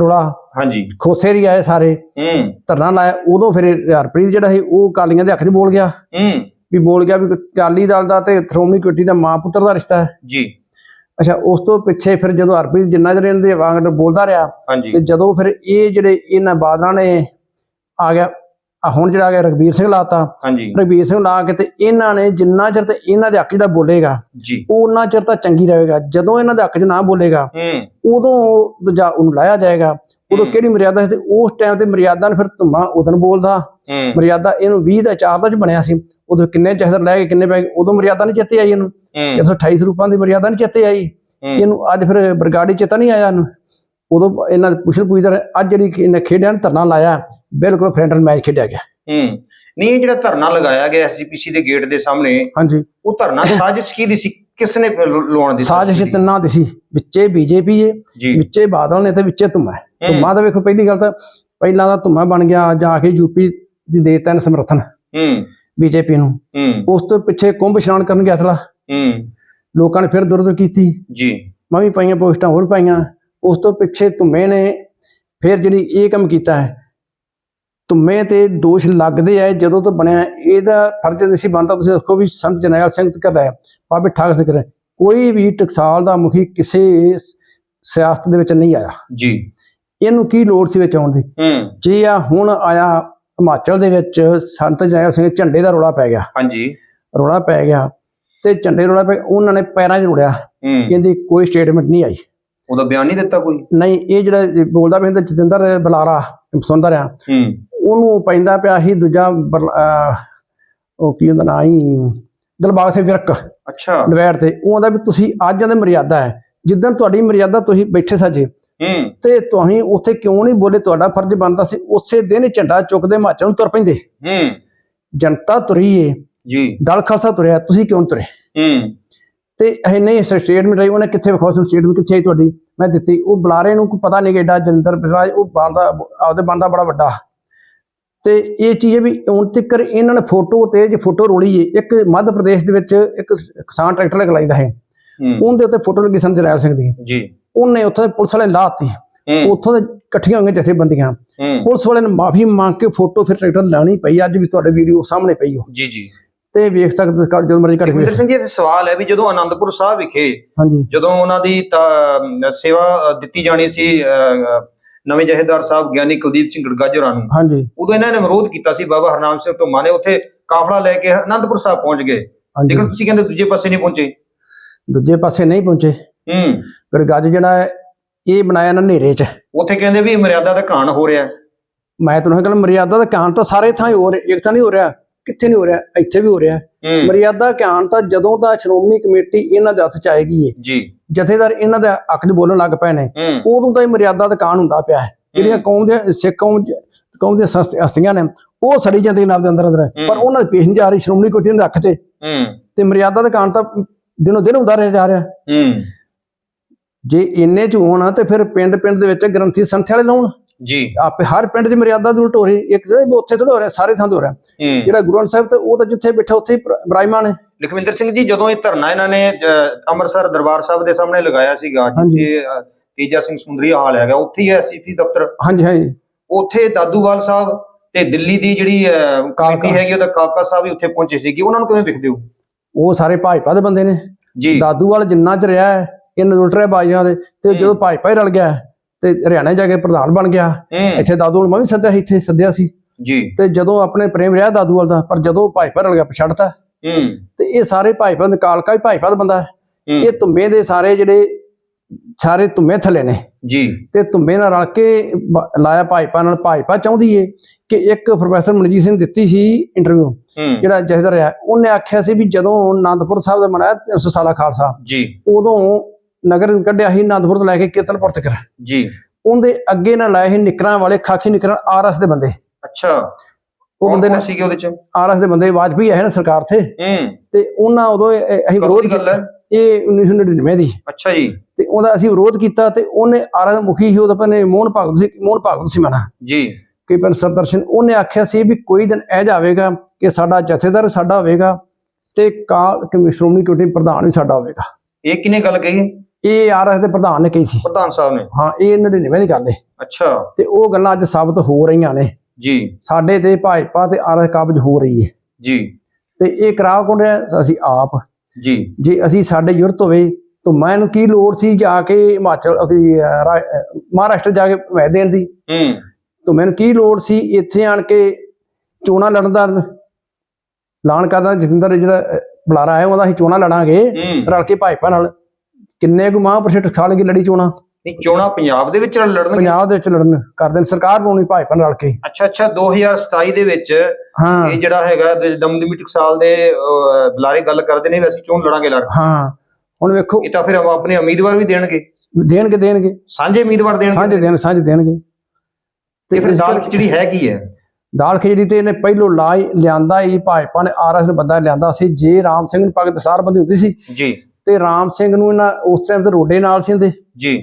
ਰੋਲਾ ਹਾਂਜੀ। ਖੋਸੇਰੀ ਆਏ ਸਾਰੇ ਹੂੰ। ਧਰਨਾ ਲਾਇਆ ਉਦੋਂ ਫਿਰ ਹਰਪ੍ਰੀਤ ਜਿਹੜਾ ਸੀ ਉਹ ਕਾਲੀਆਂ ਦੇ ਹੱਕ 'ਚ ਬੋਲ ਗਿਆ। ਹੂੰ। ਵੀ ਬੋਲ ਗਿਆ ਵੀ ਅਕਾਲੀ ਦਲ ਦਾ ਤੇ ਸ਼੍ਰੋਮਣੀ ਕਮੇਟੀ ਦਾ ਮਾਂ ਪੁੱਤਰ ਦਾ ਰਿਸ਼ਤਾ ਹੈ। ਜੀ। ਅੱਛਾ ਉਸ ਤੋਂ ਪਿੱਛੇ ਫਿਰ ਜਦੋਂ ਹਰਪ੍ਰੀਤ ਜਿੰਨਾ ਚਿਰ ਇਹਨਾਂ ਦੇ ਵਾਂਗ ਬੋਲਦਾ ਰਿਹਾ ਤੇ ਜਦੋਂ ਫਿਰ ਇਹ ਜਿਹੜੇ ਇਹਨਾਂ ਬਾਦਲਾਂ ਨੇ ਆ ਗਿਆ ਆ ਹੁਣ ਜਿਹੜਾ ਆ ਗਿਆ ਰਗਵੀਰ ਸਿੰਘ ਲਾਤਾ ਰਗਵੀਰ ਸਿੰਘ ਲਾ ਕੇ ਤੇ ਇਹਨਾਂ ਨੇ ਜਿੰਨਾ ਚਿਰ ਤੇ ਇਹਨਾਂ ਦੇ ਹੱਕ ਜਿਹੜਾ ਬੋਲੇਗਾ ਉਹ ਉਹਨਾਂ ਚਿਰ ਤਾਂ ਚੰਗੀ ਰਹੇਗਾ। ਜਦੋਂ ਇਹਨਾਂ ਦੇ ਹੱਕ 'ਚ ਨਾ ਬੋਲੇਗਾ ਉਦੋਂ ਦੂਜਾ ਉਹਨੂੰ ਲਾਇਆ ਜਾਏਗਾ। ਉਦੋਂ। ਕਿਹੜੀ ਮਰਿਆਦਾ ਸੀ ਤੇ ਉਸ ਟਾਈਮ ਤੇ ਮਰਿਆਦਾ ਨੇ ਫਿਰ ਧੁੰਮਾ ਉਦੋਂ ਬੋਲਦਾ। ਮਰਿਆਦਾ ਇਹਨੂੰ 20 ਦਾ 4 ਦਾ ਚ ਬਣਿਆ ਸੀ। ਉਦੋਂ ਕਿੰਨੇ ਜਹਦਰ ਲੈ ਕੇ ਕਿੰਨੇ ਪੈ ਗਏ? ਉਦੋਂ ਮਰਿਆਦਾ ਨਹੀਂ ਚੇਤੇ ਆਈ ਇਹਨੂੰ। ਹੂੰ। 128 ਰੂਪਾਂ ਦੀ ਮਰਿਆਦਾ ਨਹੀਂ ਚੇਤੇ ਆਈ। ਇਹਨੂੰ ਅੱਜ ਫਿਰ ਬਰਗਾੜੀ ਚੇਤਾ ਨਹੀਂ ਆਇਆ ਇਹਨੂੰ। ਉਦੋਂ ਇਹਨਾਂ ਦੇ ਪੁੱਛਲ ਪੁੱਛਦਾ ਅੱਜ ਜਿਹੜੀ ਇਹਨੇ ਖੇਡਿਆ ਨਾ ਧਰਨਾ ਲਾਇਆ ਬਿਲਕੁਲ ਫਰੈਂਡਲ ਮੈਚ ਖੇਡਿਆ ਗਿਆ। ਹੂੰ। ਨਹੀਂ ਇਹ ਜਿਹੜਾ ਧਰਨਾ ਲਗਾਇਆ ਗਿਆ ਐਸਜੀਪੀਸੀ ਦੇ ਗੇਟ ਦੇ ਸਾਹਮਣੇ ਹਾਂਜੀ। ਉਹ ਧਰਨਾ ਸਾਜ਼ਿਸ਼ ਕੀ ਦੀ ਸੀ? ਕਿਸ ਨੇ ਲ- ਲਵਾਉਣ ਦੀ ਸਾਜ਼ਿਸ਼? ਤਿੰਨਾਂ ਦੀ ਸੀ। ਵਿੱਚੇ ਬੀਜੇਪੀ ਜੀ। ਵਿੱਚੇ ਬਾਦਲ ਨੇ ਤੇ ਵਿੱਚੇ। ਹੂੰ। ਧੁੰਮਾ ਤਾਂ ਵੇਖੋ ਪਹਿਲੀ ਗੱਲ ਤਾਂ ਪਹਿਲਾਂ ਤਾਂ ਧੁੰਮਾ ਬਣ ਗਿਆ ਜਾ ਕੇ ਯੂਪੀ ਦੀ ਦੇ ਤੈਨ ਸਮਰਥਨ ਹੂੰ। ਬੀਜੇਪੀ ਨੂੰ। ਉਸ ਤੋਂ ਪਿੱਛੇ ਕੁੰਭ ਇਸ਼ਨਾਨ ਕਰਨ ਗਿਆ ਅਸਲਾ ਹੂੰ। ਲੋਕਾਂ ਨੇ ਫਿਰ ਦੁਰਦ ਕੀਤੀ। ਜੀ। ਮੈਂ ਵੀ ਪਾਈਆਂ ਪੋਸਟਾਂ ਹੋਰ ਪਾਈਆਂ। ਉਸ ਤੋਂ ਪਿੱਛੇ ਧੁੰਮੇ ਨੇ ਫਿਰ ਜਿਹੜੀ ਇਹ ਕੰਮ ਕੀਤਾ ਹੈ ਧੁੰਮੇ ਤੇ ਦੋਸ਼ ਲੱਗਦੇ ਆ ਜਦੋਂ ਤੋਂ ਬਣਿਆ ਇਹਦਾ ਫਰਜ਼ ਨਹੀਂ ਸੀ ਬਣਦਾ। ਤੁਸੀਂ ਦੇਖੋ ਵੀ ਸੰਤ ਜਰਨੈਲ ਸਿੰਘ ਕਰ ਰਿਹਾ ਬਾਬੇ ਠਾਕਰ ਸਿੰਘ ਕੋਈ ਵੀ ਟਕਸਾਲ ਦਾ ਮੁਖੀ ਕਿਸੇ ਸਿਆਸਤ ਦੇ ਵਿੱਚ ਨਹੀਂ ਆਇਆ। ਜੀ। ਇਹਨੂੰ ਕੀ ਲੋੜ ਸੀ ਵਿੱਚ ਆਉਣ ਦੀ? ਹੂੰ। ਜੇ ਆ ਹੁਣ ਆਇਆ ਹਿਮਾਚਲ ਦੇ ਵਿੱਚ ਸੰਤ ਜਰਨੈਲ ਸਿੰਘ ਝੰਡੇ ਦਾ ਰੋਲਾ ਪੈ ਗਿਆ। ਹਾਂਜੀ। ਰੋਲਾ ਪੈ ਗਿਆ ਤੇ ਝੰਡੇ ਰੋਲਾ ਪੈ ਉਹਨਾਂ ਨੇ ਪੈਰਾਂ 'ਚ ਰੋੜਿਆ। ਹੂੰ। ਇਹਦੀ ਕੋਈ ਸਟੇਟਮੈਂਟ ਨਹੀਂ ਆਈ। ਉਹਦਾ ਬਿਆਨ ਨਹੀਂ ਦਿੱਤਾ ਕੋਈ? ਨਹੀਂ ਇਹ ਜਿਹੜਾ ਬੋਲਦਾ ਪਿਆ ਜਤਿੰਦਰ ਬਲਾਰਾ ਸੁਣਦਾ ਰਿਹਾ। ਹੂੰ। ਉਹਨੂੰ ਪੈਂਦਾ ਪਿਆ ਸੀ ਦੂਜਾ ਉਹ ਕੀ ਹੁੰਦਾ ਨਾ ਹੀ ਦਿਲਬਾਗ ਸਿੰਘ ਵਿਰਕ। ਅੱਛਾ। ਡਿਵੈਡ ਤੇ। ਉਹ ਆਂਦਾ ਵੀ ਤੁਸੀਂ ਅੱਜ ਦੇ ਮਰਿਆਦਾ ਹੈ। ਜਿੱਦਣ ਤੁਹਾਡੀ ਮਰਿਆਦਾ ਤੁਸੀਂ ਬੈਠੇ ਸਾਜੇ ਤੇ ਤੁਸੀਂ ਉੱਥੇ ਕਿਉਂ ਨਹੀਂ ਬੋਲੇ? ਤੁਹਾਡਾ ਫਰਜ਼ ਬਣਦਾ ਸੀ ਉਸੇ ਦਿਨ ਝੰਡਾ ਚੁੱਕਦੇ ਹਿਮਾਚਲ ਨੂੰ ਤੁਰ ਪੈਂਦੇ। ਹੂੰ। ਜਨਤਾ ਤੁਰੀ ਏ। ਜੀ। ਦਲ ਖਾਲਸਾ ਤੁਰਿਆ ਤੁਸੀਂ ਕਿਉਂ ਤੁਰੇ? ਹੂੰ। ਤੇ ਇਹ ਨਹੀਂ ਸਟੇਟਮੈਂਟ ਰਹੀ ਉਹਨੇ ਕਿੱਥੇ ਵਿਖਾਉ ਸੀ? ਸਟੇਟਮੈਂਟ ਕਿੱਥੇ ਆਈ ਤੁਹਾਡੀ? ਮੈਂ ਦਿੱਤੀ। ਉਹ ਬੁਲਾਰੇ ਨੂੰ ਕੋਈ ਪਤਾ ਨਹੀਂ ਕਿ ਏਡਾ ਜਨਦਰ ਬਿਸਰਾਜ ਉਹ ਬਣਦਾ ਆਪਦੇ ਬਣਦਾ ਬੜਾ ਵੱਡਾ। ਤੇ ਇਹ ਚੀਜ਼ ਵੀ ਹੁਣ ਤੱਕ ਇਹਨਾਂ ਨੇ ਫੋਟੋ ਤੇ ਜੇ ਫੋਟੋ ਰੋਲੀ ਏ। ਇੱਕ ਮੱਧ ਪ੍ਰਦੇਸ਼ ਦੇ ਵਿੱਚ ਇੱਕ ਕਿਸਾਨ ਟਰੈਕਟਰ ਲਗਾਈਦਾ ਹੂੰ। ਉਹਦੇ ਉੱਤੇ ਫੋਟੋ ਲੱਗੀ ਸਨ ਜਰੈਲ ਸਿੰਘ ਦੀ। ਜੀ। ਉਹਨੇ ਉੱਥੇ ਪੁਲਿਸ ਵਾਲੇ ਲਾਤੀ। ਹੂੰ। ਉੱਥੋਂ ਦੇ ਇਕੱਠੀਆਂ ਹੋਈਆਂ ਜਥੇਬੰਦੀਆਂ। ਹੂੰ। ਪੁਲਿਸ ਵਾਲੇ ਨੇ ਮਾਫੀ ਮੰਗ ਕੇ ਫੋਟੋ ਫਿਰ ਟਰੈਕਟਰ ਲਾਣੀ ਪਈ। ਅੱਜ ਵੀ ਤੁਹਾਡੇ ਵੀਡੀਓ ਸਾਹਮਣੇ ਪਈ ਹੋ ਜੀ ਜੀ। ਤੇ ਵੇਖ ਸਕਦੇ ਕੱਢ ਜਦੋਂ ਮਰਜ਼ੀ ਕੱਢ ਕੇ ਸਿੰਘ ਜੀ ਇਹ ਸਵਾਲ ਹੈ ਵੀ ਜਦੋਂ ਆਨੰਦਪੁਰ ਸਾਹਿਬ ਵਿਖੇ ਜਦੋਂ ਉਹਨਾਂ ਦੀ ਸੇਵਾ ਦਿੱਤੀ ਜਾਣੀ ਸੀ ਨਵੇਂ ਜਹੇਦਾਰ ਸਾਹਿਬ ਗਿਆਨੀ ਕੁਲਦੀਪ ਸਿੰਘ ਗੜਗਾਜਰਾ ਨੂੰ ਹਾਂਜੀ। ਉਦੋਂ ਇਹਨਾਂ ਨੇ ਵਿਰੋਧ ਕੀਤਾ ਸੀ ਬਾਬਾ ਹਰਨਾਮ ਸਿੰਘ ਧੁੰਮਾ ਨੇ ਉੱਥੇ ਕਾਫਲਾ ਲੈ ਕੇ ਆਨੰਦਪੁਰ ਸਾਹਿਬ ਪਹੁੰਚ ਗਏ। ਲੇਕਿਨ ਤੁਸੀਂ ਕਹਿੰਦੇ ਦੂਜੇ ਪਾਸੇ ਨਹੀਂ ਪਹੁੰਚੇ। ਦੂਜੇ ਪਾਸੇ ਨਹੀਂ ਪਹੁੰਚੇ। ਹੂੰ। ਗੜਗੱਜ ਜਿਹੜਾ ਹੈ ਇਹ ਬਣਾਇਆ ਨਾ ਹਨੇਰੇ 'ਚ। ਉੱਥੇ ਕਹਿੰਦੇ ਵੀ ਮਰਿਆਦਾ ਦਾ ਘਾਣ ਹੋ ਰਿਹਾ। ਮੈਂ ਤੁਹਾਨੂੰ ਕਹਿੰਦਾ ਮਰਿਆਦਾ ਦਾ ਕਾਨ ਤਾਂ ਸਾਰੇ ਥਾਂ ਹੀ ਰਿਹਾ ਇੱਕ ਥਾਂ ਨਹੀਂ ਹੋ ਰਿਹਾ ਕਿੱਥੇ ਨਹੀਂ ਹੋ ਰਿਹਾ ਇੱਥੇ ਵੀ ਹੋ ਰਿਹਾ। ਮਰਿਆਦਾ ਕਾਨ ਤਾਂ ਜਦੋਂ ਦਾ ਸ਼੍ਰੋਮਣੀ ਕਮੇਟੀ ਇਹਨਾਂ ਦੇ ਹੱਥ 'ਚ ਆਏਗੀ ਏ ਜੀ। ਜਥੇਦਾਰ ਇਹਨਾਂ ਦੇ ਹੱਕ 'ਚ ਬੋਲਣ ਲੱਗ ਪਏ ਨੇ। ਉਦੋਂ ਤਾਂ ਇਹ ਮਰਿਆਦਾ ਦਾ ਕਾਨ ਹੁੰਦਾ ਪਿਆ ਹੈ। ਜਿਹੜੀਆਂ ਕੌਮ ਦੇ ਸਿੱਖ ਕੌਮ ਕੌਮ ਸੰਸ- ਹਸਤੀਆਂ ਨੇ ਉਹ ਸੜੀ ਜਾਂਦੀਆਂ ਨਾਲ ਦੇ ਅੰਦਰ ਅੰਦਰ ਪਰ ਉਹਨਾਂ ਦੇ ਪੇਸ਼ ਨਹੀਂ ਜਾ ਰਹੀ ਸ਼੍ਰੋਮਣੀ ਕਮੇਟੀ ਦੇ ਹੱਕ 'ਚ। ਤੇ ਮਰਿਆਦਾ ਦਾ ਕਾਨ ਤਾਂ ਦਿਨੋਂ ਦਿਨ ਹੁੰਦਾ ਰਿਹਾ ਜਾ ਰਿਹਾ। ਹੂੰ। ਜੇ ਇੰਨੇ ਚ ਹੋਣ ਤੇ ਫਿਰ ਪਿੰਡ ਪਿੰਡ ਦੇ ਵਿੱਚ ਗ੍ਰੰਥੀ ਸੰਥਿਆ ਵਾਲੇ ਲਾਉਣ। ਜੀ। ਆਪੇ ਹਰ ਪਿੰਡ 'ਚ ਮਰਿਆਦਾ ਦੀ ਉਲਟ ਹੋ ਰਹੀ ਇੱਕ ਉੱਥੇ ਥੋੜਾ ਹੋ ਰਿਹਾ ਸਾਰੇ ਥਾਂ ਹੋ ਰਿਹਾ। ਜਿਹੜਾ ਗੁਰੂ ਗ੍ਰੰਥ ਸਾਹਿਬ ਤੇ ਉਹ ਤਾਂ ਜਿੱਥੇ ਬੈਠਾ ਉੱਥੇ ਹੀ ਬਰਾ- ਬਰਾਜਮਾਨ ਹੈ। ਲਖਵਿੰਦਰ ਸਿੰਘ ਜੀ ਜਦੋਂ ਇਹ ਧਰਨਾ ਇਹਨਾਂ ਨੇ ਅੰਮ੍ਰਿਤਸਰ ਦਰਬਾਰ ਸਾਹਿਬ ਦੇ ਸਾਹਮਣੇ ਲਗਾਇਆ ਸੀਗਾ। ਜਿੱਥੇ ਤੇਜਾ ਸਿੰਘ ਸੁੰਦਰੀ ਹਾਲ ਹੈਗਾ ਉੱਥੇ ਹੀ ਐਸਸੀਪੀ ਦਫ਼ਤਰ। ਹਾਂਜੀ ਹਾਂਜੀ। ਉੱਥੇ ਦਾਦੂਵਾਲ ਸਾਹਿਬ ਤੇ ਦਿੱਲੀ ਦੀ ਜਿਹੜੀ। ਕਮੇਟੀ ਹੈਗੀ ਉਹਦਾ ਕਾਕਾ ਸਾਹਿਬ ਵੀ ਉੱਥੇ ਪਹੁੰਚੇ ਸੀਗੇ ਉਹਨਾਂ ਨੂੰ ਕਿਵੇਂ ਵਿਖਦੇ ਹੋ? ਉਹ ਸਾਰੇ ਭਾਜਪਾ ਦੇ ਬੰਦੇ ਨੇ। ਜੀ। ਦਾਦੂ ਵਾਲ ਜਿੰਨਾ ਚ ਰਿਹਾ ਹੈ ਇਹਨਾਂ ਉਲਟ ਰਿਹਾ ਬਾਜੀਆਂ ਦੇ। ਤੇ ਜਦੋਂ ਭਾਜਪਾ ਹੀ ਰਲ ਗਿਆ ਤੇ ਹਰਿਆਣਾ ਜਾ ਕੇ ਪ੍ਰਧਾਨ ਬਣ ਗਿਆ। ਹੂੰ। ਇੱਥੇ ਦਾਦੂ ਨੂੰ ਮੈਂ ਵੀ ਸੱਦਿਆ ਸੀ ਇੱਥੇ ਸੱਦਿਆ ਸੀ। ਜੀ। ਤੇ ਜਦੋਂ ਆਪਣੇ ਪ੍ਰੇਮ ਰਿਹਾ ਦਾਦੂ ਵਾਲ ਦਾ ਪਰ ਜਦੋਂ ਭਾਜਪਾ ਰਲ ਗਿਆ ਪਛੜਤਾ ਹੂੰ। ਤੇ ਇਹ ਸਾਰੇ ਭਾਜਪਾ ਦੇ ਕਾਲਕਾ ਵੀ ਭਾਜਪਾ ਦਾ ਬੰਦਾ ਹੈ। ਹੂੰ। ਇਹ ਧੁੰਮੇ ਦੇ ਸਾਰੇ ਜਿਹੜੇ ਸਾਰੇ ਧੁੰਮੇ ਥੱਲੇ ਨੇ। ਜੀ। ਤੇ ਧੁੰਮੇ ਨਾਲ ਰਲ ਕੇ ਲਾਇਆ ਭਾਜਪਾ ਨਾਲ। ਭਾਜਪਾ ਚਾਹੁੰਦੀ ਏ ਕਿ ਇੱਕ ਪ੍ਰੋਫੈਸਰ ਮਨਜੀਤ ਸਿੰਘ ਦਿੱਤੀ ਸੀ ਇੰਟਰਵਿਊ ਜਿਹੜਾ ਜਥੇਦਾਰ ਰਿਹਾ। ਉਹਨੇ ਆਖਿਆ ਸੀ ਵੀ ਜਦੋਂ ਆਨੰਦਪੁਰ ਸਾਹਿਬ ਦਾ ਮਨਾਇਆ 300 ਸਾਲਾ ਖਾਲਸਾ ਜੀ। ਉਦੋਂ ਨਗਰ ਕੱਢਿਆ ਸੀ ਆਨੰਦਪੁਰ ਤੋਂ ਲੈ ਕੇ ਕੀਰਤਨਪੁਰ ਤੱਕ। ਜੀ। ਉਹਦੇ ਅੱਗੇ ਨਾਲ ਲਾਏ ਸੀ ਨਿਕਰਾਂ ਵਾਲੇ ਖਾਕੀ ਨਿਕਰਾਂ ਆਰਐਸ ਦੇ ਬੰਦੇ। ਅੱਛਾ। ਉਹ ਬੰਦੇ ਨੇ ਸੀਗੇ ਉਹਦੇ ਚ? ਆਰਐਸ ਦੇ ਬੰਦੇ ਵਾਜਪੇਈ ਆਏ ਨਾ ਸਰਕਾਰ ਤੇ। ਹੂੰ। ਤੇ ਉਹਨਾਂ ਉਦੋਂ ਅਸੀਂ ਵਿਰੋਧ ਹੈ? ਇਹ 1999 ਦੀ। ਅੱਛਾ ਜੀ। ਤੇ ਉਹਦਾ ਅਸੀਂ ਵਿਰੋਧ ਕੀਤਾ ਤੇ ਉਹਨੇ ਆਰਐਸ ਮੁਖੀ ਸੀ ਉਹਦਾ ਪਨੇ ਮੋਹਨ ਭਗਤ ਸੀ ਮੋਹਨ ਭਗਤ ਸੀ ਮਨਾ ਜੀ। ਕਿ ਪਨ ਸਰਦਰਸ਼ਨ ਉਹਨੇ ਆਖਿਆ ਸੀ ਵੀ ਕੋਈ ਦਿਨ ਇਹ ਜਾਵੇਗਾ ਕਿ ਸਾਡਾ ਜਥੇਦਾਰ ਸਾਡਾ ਹੋਵੇਗਾ ਤੇ ਕਾਲ ਸ਼੍ਰੋਮਣੀ ਕਮੇਟੀ ਪ੍ਰਧਾਨ ਵੀ ਸਾਡਾ ਹੋਵੇਗਾ। ਇਹ ਕਿਨੇ ਗੱਲ ਕਹੀ? ਇਹ ਆਰਐਸ ਦੇ ਪ੍ਰਧਾਨ ਨੇ ਕਹੀ ਸੀ। ਪ੍ਰਧਾਨ ਸਾਹਿਬ ਨੇ। ਹਾਂ ਇਹ 99 ਦੀ ਗੱਲ ਹੈ ਅੱਛਾ। ਤੇ ਉਹ ਗੱਲਾਂ ਅੱਜ ਸਾਬਤ ਹੋ ਰਹੀਆਂ ਨੇ। ਜੀ। ਸਾਡੇ ਤੇ ਭਾਜਪਾ ਤੇ ਆਰਐਸ ਕਾਬਜ ਹੋ ਰਹੀ ਹੈ। ਜੀ। ਤੇ ਇਹ ਕਰਾ ਕੋਣ ਰਿਹਾ? ਅਸੀਂ ਆਪ। ਜੀ। ਜੇ ਅਸੀਂ ਸਾਡੇ ਯੁਰਤ ਹੋਵੇ ਤਾਂ ਮੈਨੂੰ ਕੀ ਲੋੜ ਸੀ ਜਾ ਕੇ ਹਿਮਾਚਲ ਮਹਾਰਾਸ਼ਟਰ ਜਾ ਕੇ ਵੈ ਦੇਣ ਦੀ? ਹੂੰ। ਤਾਂ ਮੈਨੂੰ ਕੀ ਲੋੜ ਸੀ ਇੱਥੇ ਆਣ ਕੇ ਚੋਣਾਂ ਲੜਨ ਦਾ? ਐਲਾਨ ਕਰਦਾ ਜਤਿੰਦਰ ਜਿਹੜਾ ਬੁਲਾਰਾ ਹੈ ਉਹਦਾ ਅਸੀਂ ਚੋਣਾਂ ਲੜਾਂਗੇ ਰਲ ਕੇ ਭਾਜਪਾ ਨਾਲ। ਕਿੰਨੇ ਕੁ ਮਹਾਂਪੁਰਸ਼ ਸਾਲਗੀ ਲੜੀ ਚੋਣਾਂ? ਨਹੀਂ ਚੋਣਾਂ ਪੰਜਾਬ ਦੇ ਵਿੱਚ ਲੜਨਗੇ ਪੰਜਾਬ ਦੇ ਵਿੱਚ ਲੜਨ ਕਰਦੇ ਨੇ ਸਰਕਾਰ ਬਣਾਉਣੀ ਭਾਜਪਾ ਨਾਲ ਰਲ ਕੇ। ਅੱਛਾ ਅੱਛਾ 2027 ਦੇ ਵਿੱਚ ਹਾਂ। ਇਹ ਜਿਹੜਾ ਹੈਗਾ ਦਮਦਮੀ ਟਕਸਾਲ ਦੇ ਬੁਲਾਰੇ ਗੱਲ ਕਰਦੇ ਨੇ ਵੀ ਅਸੀਂ ਚੋਣ ਲੜਾਂਗੇ ਲੜ। ਹਾਂ ਹੁਣ ਵੇਖੋ। ਇਹ ਤਾਂ ਫਿਰ ਆਪਣੇ ਉਮੀਦਵਾਰ ਵੀ ਦੇਣਗੇ। ਦੇਣਗੇ ਦੇਣਗੇ। ਸਾਂਝੇ ਉਮੀਦਵਾਰ ਦੇਣਗੇ ਸਾਂਝੇ ਦੇਣ ਸਾਂਝੇ ਦੇਣਗੇ। ਤੇ ਫਿਰ ਦਾਲ ਖਿਚੜੀ ਹੈ ਕੀ ਹੈ? ਦਾਲ ਖਿਚੜੀ ਤੇ ਇਹਨੇ ਪਹਿਲੋਂ ਲਾ ਹੀ ਲਿਆਂਦਾ ਹੀ ਭਾਜਪਾ ਨੇ ਆਰਐਸ ਨੇ ਬੰਦਾ ਲਿਆਂਦਾ ਸੀ ਜੇ ਰਾਮ ਸਿੰਘ ਨੂੰ ਪੱਗ ਦਸਾਰ ਬੰਦੀ ਹੁੰਦੀ ਸੀ। ਜੀ। ਤੇ ਰਾਮ ਸਿੰਘ ਨੂੰ ਇਹਨਾਂ ਉਸ ਟਾਈਮ ਤੇ ਰੋਡੇ ਨਾਲ ਸੀ ਹੁੰਦੇ ਜੀ।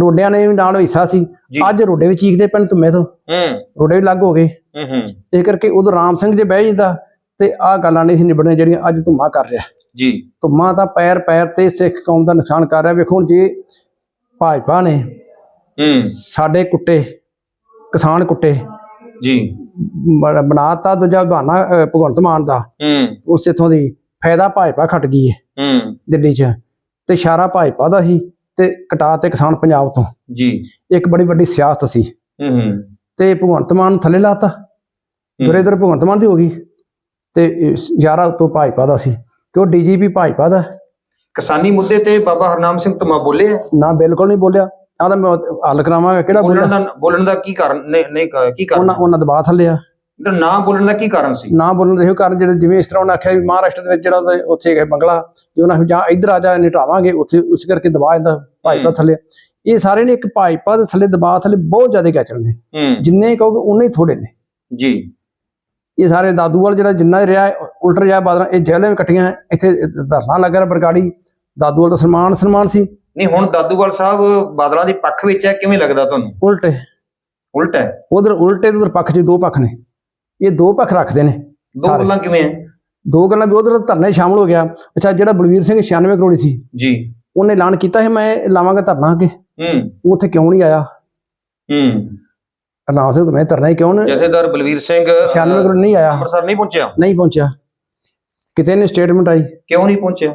ਰੋਡਿਆਂ ਨੇ ਵੀ ਨਾਲ ਹਿੱਸਾ ਸੀ। ਅੱਜ ਰੋਡੇ ਵੀ ਚੀਕਦੇ ਪੈਣ ਤੁਮੇ ਤੋਂ। ਹੂੰ। ਰੋਡੇ ਵੀ ਲੱਗ ਹੋ ਗਏ। ਹੂੰ ਹੂੰ। ਇਹ ਕਰਕੇ ਉਦੋਂ ਰਾਮ ਸਿੰਘ ਜੇ ਬਹਿ ਜਾਂਦਾ ਤੇ ਆਹ ਗੱਲਾਂ ਨਹੀਂ ਸੀ ਨਿਬੜਨੀਆਂ ਜਿਹੜੀਆਂ ਅੱਜ ਧੁੰਮਾ ਕਰ ਰਿਹਾ। ਜੀ। ਧੁੰਮਾ ਤਾਂ ਪੈਰ ਪੈਰ ਤੇ ਸਿੱਖ ਕੌਮ ਦਾ ਨੁਕਸਾਨ ਕਰ ਰਿਹਾ। ਵੇਖੋ ਜੇ ਭਾਜਪਾ ਨੇ ਹੂੰ। ਸਾਡੇ ਕੁੱਟੇ ਕਿਸਾਨ ਕੁੱਟੇ ਜੀ। ਬਣਾਤਾ ਦੂਜਾ ਬਹਾਨਾ ਭਗਵੰਤ ਮਾਨ ਦਾ। ਹੂੰ। ਉਸ ਇਥੋਂ ਦੀ ਫਾਇਦਾ ਭਾਜਪਾ ਖੱਟ ਗਈ ਹੈ ਹੂੰ। ਦਿੱਲੀ 'ਚ। ਤੇ ਇਸ਼ਾਰਾ ਭਾਜਪਾ ਦਾ ਸੀ। ਤੇ ਕਟਾ ਤੇ ਕਿਸਾਨ ਪੰਜਾਬ ਤੋਂ। ਜੀ। ਇੱਕ ਬੜੀ ਵੱਡੀ ਸਿਆਸਤ ਸੀ। ਹੂੰ ਹੂੰ। ਤੇ ਭਗਵੰਤ ਮਾਨ ਨੂੰ ਥੱਲੇ ਲਾਤਾ। ਦੁਰੇ ਦੁਰੇ ਭਗਵੰਤ ਮਾਨ ਦੀ ਹੋ ਗਈ। ਤੇ ਯਾਰਾ ਉਤੋਂ ਭਾਜਪਾ ਦਾ ਸੀ। ਕਿ ਉਹ ਡੀਜੀਪੀ ਭਾਜਪਾ ਦਾ। ਕਿਸਾਨੀ ਮੁੱਦੇ ਤੇ ਬਾਬਾ ਹਰਨਾਮ ਸਿੰਘ ਧੁਮਾ ਬੋਲੇ? ਨਾ ਬਿਲਕੁਲ ਨਹੀਂ ਬੋਲਿਆ। ਆਦਾ ਮੈਂ ਹੱਲ ਕਰਾਵਾਂਗਾ। ਕਿਹੜਾ ਬੋਲਣ ਦਾ ਬੋਲਣ ਦਾ ਕੀ ਕਾਰਨ ਨਹੀਂ ਕੀ ਕਾਰਨ? ਉਹਨਾਂ ਉਹਨਾਂ ਦਬਾਅ ਥੱਲੇ ਆ। ਤੇ ਨਾ ਬੋਲਣ ਦਾ ਕੀ ਕਾਰਨ ਸੀ? ਨਾ ਬੋਲਣ ਦੇ ਇਹੋ ਕਾਰਨ ਜਿਹੜੇ ਜਿਵੇਂ ਇਸ ਤਰ੍ਹਾਂ ਉਹਨਾਂ ਆਖਿਆ ਵੀ ਮਹਾਰਾਸ਼ਟਰ ਦੇ ਵਿੱਚ ਜਿਹੜਾ ਉੱਥੇ ਹੈਗਾ ਬੰਗਲਾ ਜੇ ਉਹਨਾਂ ਜਾਂ ਇੱਧਰ ਆ ਜਾ ਨਿਟਾਵਾਂਗੇ ਉੱਥੇ ਉਸ ਕਰਕੇ ਦਬਾਅ ਜਾਂਦਾ ਭਾਜਪਾ। ਥੱਲੇ। ਇਹ ਸਾਰੇ ਨੇ ਇੱਕ ਭਾਜਪਾ ਦੇ ਥੱਲੇ ਦਬਾਅ ਥੱਲੇ ਬਹੁਤ ਜ਼ਿਆਦਾ ਗੈਚਣ ਨੇ। ਜਿੰਨੇ ਕਹੋਗੇ ਉਨੇ ਹੀ ਥੋੜੇ ਨੇ। ਜੀ। ਇਹ ਸਾਰੇ ਦਾਦੂਵਾਲ ਜਿਹੜਾ ਜਿੰਨਾ ਹੀ ਰਿਹਾ ਉਲਟ ਰਿਹਾ ਬਾਦਰਾਂ ਇਹ ਜੇਲ੍ਹਾਂ ਵੀ ਇਕੱਠੀਆਂ ਇੱਥੇ ਧਰਨਾ ਲੱਗ ਰਿਹਾ ਬਰਗਾੜੀ। ਦਾਦੂਵਾਲ ਦਾ ਸਨਮਾਨ ਸਨਮਾਨ ਸੀ। ਨਹੀਂ ਹੁਣ ਦਾਦੂਵਾਲ ਸਾਹਿਬ ਬਾਦਲਾਂ ਦੇ ਪੱਖ ਵਿੱਚ ਹੈ ਕਿਵੇਂ ਲੱਗਦਾ ਤੁਹਾਨੂੰ? ਉਲਟ ਉਲਟ ਹੈ। ਉਧਰ ਉਲਟੇ ਉਧਰ ਪੱਖ 'ਚ ਦੋ ਪੱਖ ਨੇ। ਇਹ ਦੋ ਪੱਖ ਰੱਖਦੇ ਨੇ ਦੋ। ਗੱਲਾਂ ਕਿਵੇਂ ਹੈ ਦੋ ਗੱਲਾਂ ਵੀ ਉਧਰ ਧਰਨੇ ਸ਼ਾਮਲ ਹੋ ਗਿਆ। ਅੱਛਾ ਜਿਹੜਾ ਬਲਵੀਰ ਸਿੰਘ 96 ਕਰੋੜੀ ਸੀ ਜੀ। ਉਹਨੇ ਐਲਾਨ ਕੀਤਾ ਸੀ ਮੈਂ ਲਾਵਾਂਗਾ ਧਰਨਾ ਅੱਗੇ। ਹੂੰ। ਉੱਥੇ ਕਿਉਂ ਨਹੀਂ ਆਇਆ? ਹੂੰ। ਅਰਨਾਮ ਸਿੰਘ ਮੈਂ ਧਰਨਾ ਹੀ ਕਿਉਂ ਨੇ ਜਥੇਦਾਰ ਬਲਵੀਰ ਸਿੰਘ 96 ਕਰੋੜ ਨਹੀਂ ਆਇਆ। ਅੰਮ੍ਰਿਤਸਰ ਨਹੀਂ ਪਹੁੰਚਿਆ? ਨਹੀਂ ਪਹੁੰਚਿਆ। ਕਿਤੇ ਨੇ ਸਟੇਟਮੈਂਟ ਆਈ? ਕਿਉਂ ਨਹੀਂ ਪਹੁੰਚਿਆ?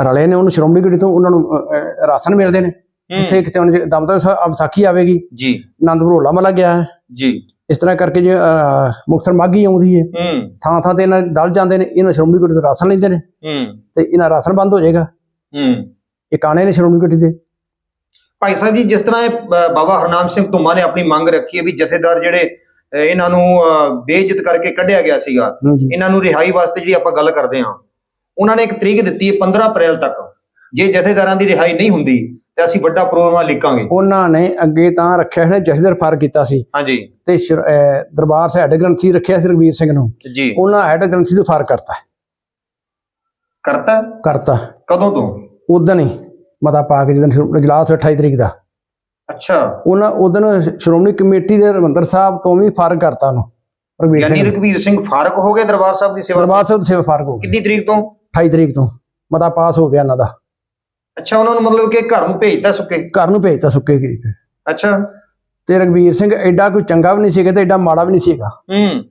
ਰਲੇ ਨੇ ਉਹਨੂੰ ਸ਼੍ਰੋਮਣੀ ਕਮੇਟੀ ਤੋਂ ਉਹਨਾਂ ਨੂੰ ਰਾਸ਼ਨ ਮਿਲਦੇ ਨੇ। ਹੂੰ, ਜਿੱਥੇ ਕਿਤੇ ਹੁਣ ਦਮਦਾ ਵਿਸਾਖੀ ਆਵੇਗੀ। ਜੀ। ਆਨੰਦਪੁਰ ਹੋਲਾ ਮਹੱਲਾ ਗਿਆ ਹੈ। ਜੀ। ਇਸ ਤਰ੍ਹਾਂ ਕਰਕੇ ਜੇ ਅ, ਮੁਕਤਸਰ ਮਾਗੀ ਆਉਂਦੀ ਹੂੰ। ਥਾਂ ਥਾਂ ਤੇ ਇਹਨਾਂ ਦਲ ਜਾਂਦੇ ਨੇ ਇਹਨਾਂ ਸ਼੍ਰੋਮਣੀ ਕਮੇਟੀ ਤੋਂ ਰਾਸ਼ਨ ਲੈਂਦੇ ਨੇ। ਹੂੰ। ਤੇ ਇਹਨਾਂ ਰਾਸ਼ਨ ਬੰਦ ਹੋ ਜਾਏਗਾ। ਹੂੰ। ਇਹ ਕਾਣੇ ਨੇ ਸ਼੍ਰੋਮਣੀ ਕਮੇਟੀ ਦੇ। ਭਾਈ ਸਾਹਿਬ ਜੀ ਜਿਸ ਤਰ੍ਹਾਂ ਇਹ ਬਾਬਾ ਹਰਨਾਮ ਸਿੰਘ ਧੁੰਮਾ ਨੇ ਆਪਣੀ ਮੰਗ ਰੱਖੀ ਹੈ ਵੀ ਜਥੇਦਾਰ ਜਿਹੜੇ ਇਹਨਾਂ ਨੂੰ ਬੇਇੱਜ਼ਤ ਕਰਕੇ ਕੱਢਿਆ ਗਿਆ ਸੀਗਾ ਇਹਨਾਂ ਨੂੰ ਰਿਹਾਈ ਵਾਸਤੇ ਜਿਹੜੀ ਆਪਾਂ ਗੱਲ ਕਰਦੇ ਹਾਂ ਉਹਨਾਂ ਨੇ ਇੱਕ ਤਰੀਕ ਦਿੱਤੀ ਹੈ 15 ਅਪ੍ਰੈਲ ਤੱਕ। ਜੇ ਜਥੇਦਾਰਾਂ ਦੀ ਰਿਹਾਈ ਨਹੀਂ ਹੁੰਦੀ ਤੇ ਅਸੀਂ ਵੱਡਾ ਪ੍ਰੋਗਰਾਮ ਲਿਖਾਂਗੇ। ਉਹਨਾਂ ਨੇ ਅੱਗੇ ਤਾਂ ਰੱਖਿਆ ਹੈ ਜਥੇਦਾਰ ਫਾਰ ਕੀਤਾ ਸੀ। ਹਾਂਜੀ। ਤੇ ਦਰਬਾਰ ਸਾਹਿਬ ਹੈਡ ਗ੍ਰੰਥੀ ਰੱਖਿਆ ਸੀ ਰਘਵੀਰ ਸਿੰਘ ਨੂੰ। ਜੀ। ਉਹਨਾਂ ਹੈਡ ਗ੍ਰੰਥੀ ਤੋਂ ਫਾਰ ਕਰਤਾ। ਕਰਤਾ? ਕਰਤਾ। ਕਦੋਂ ਤੋਂ? ਉਦੋਂ ਹੀ ਮਤਾ ਪਾ ਕੇ ਜਦੋਂ ਇਜਲਾਸ ਹੋਇਆ 28 ਤਰੀਕ ਦਾ। ਅੱਛਾ। ਉਹਨਾਂ ਉਦੋਂ ਸ਼੍ਰੋਮਣੀ ਕਮੇਟੀ ਦੇ ਰਵਿੰਦਰ ਸਾਹਿਬ ਤੋਂ ਵੀ ਫਾਰਗ ਕਰਤਾ ਉਹਨੂੰ ਰਘਵੀਰ ਯਾਨੀ ਸਿੰਘ ਰਘਵੀਰ ਸਿੰਘ ਫਾਰਕ ਹੋ ਗਏ ਦਰਬਾਰ ਸਾਹਿਬ ਦੀ ਸੇਵਾ ਦਰਬਾਰ ਸਾਹਿਬ ਤੋਂ ਸੇਵਾ ਫਾਰਗ ਹੋ ਗਈ। ਕਿੰਨੀ ਤਰੀਕ ਤੋਂ? 28 ਤਰੀਕ ਤੋਂ। ਮਤਾ ਪਾਸ ਹੋ ਗਿਆ ਇਹਨਾਂ ਦਾ। ਅੱਛਾ ਉਹਨਾਂ ਨੂੰ ਮਤਲਬ ਕਿ ਘਰ ਨੂੰ ਭੇਜਤਾ ਸੁੱਕੇ? ਘਰ ਨੂੰ ਭੇਜਤਾ ਸੁੱਕੇ ਗਈ ਤੇ। ਅੱਛਾ। ਤੇ ਰਘਵੀਰ ਸਿੰਘ ਐਡਾ ਕੋਈ ਚੰਗਾ ਵੀ ਨਹੀਂ ਸੀਗਾ ਤੇ ਐਡਾ ਮਾੜਾ ਵੀ ਨਹੀਂ ਸੀਗਾ। ਹੂੰ।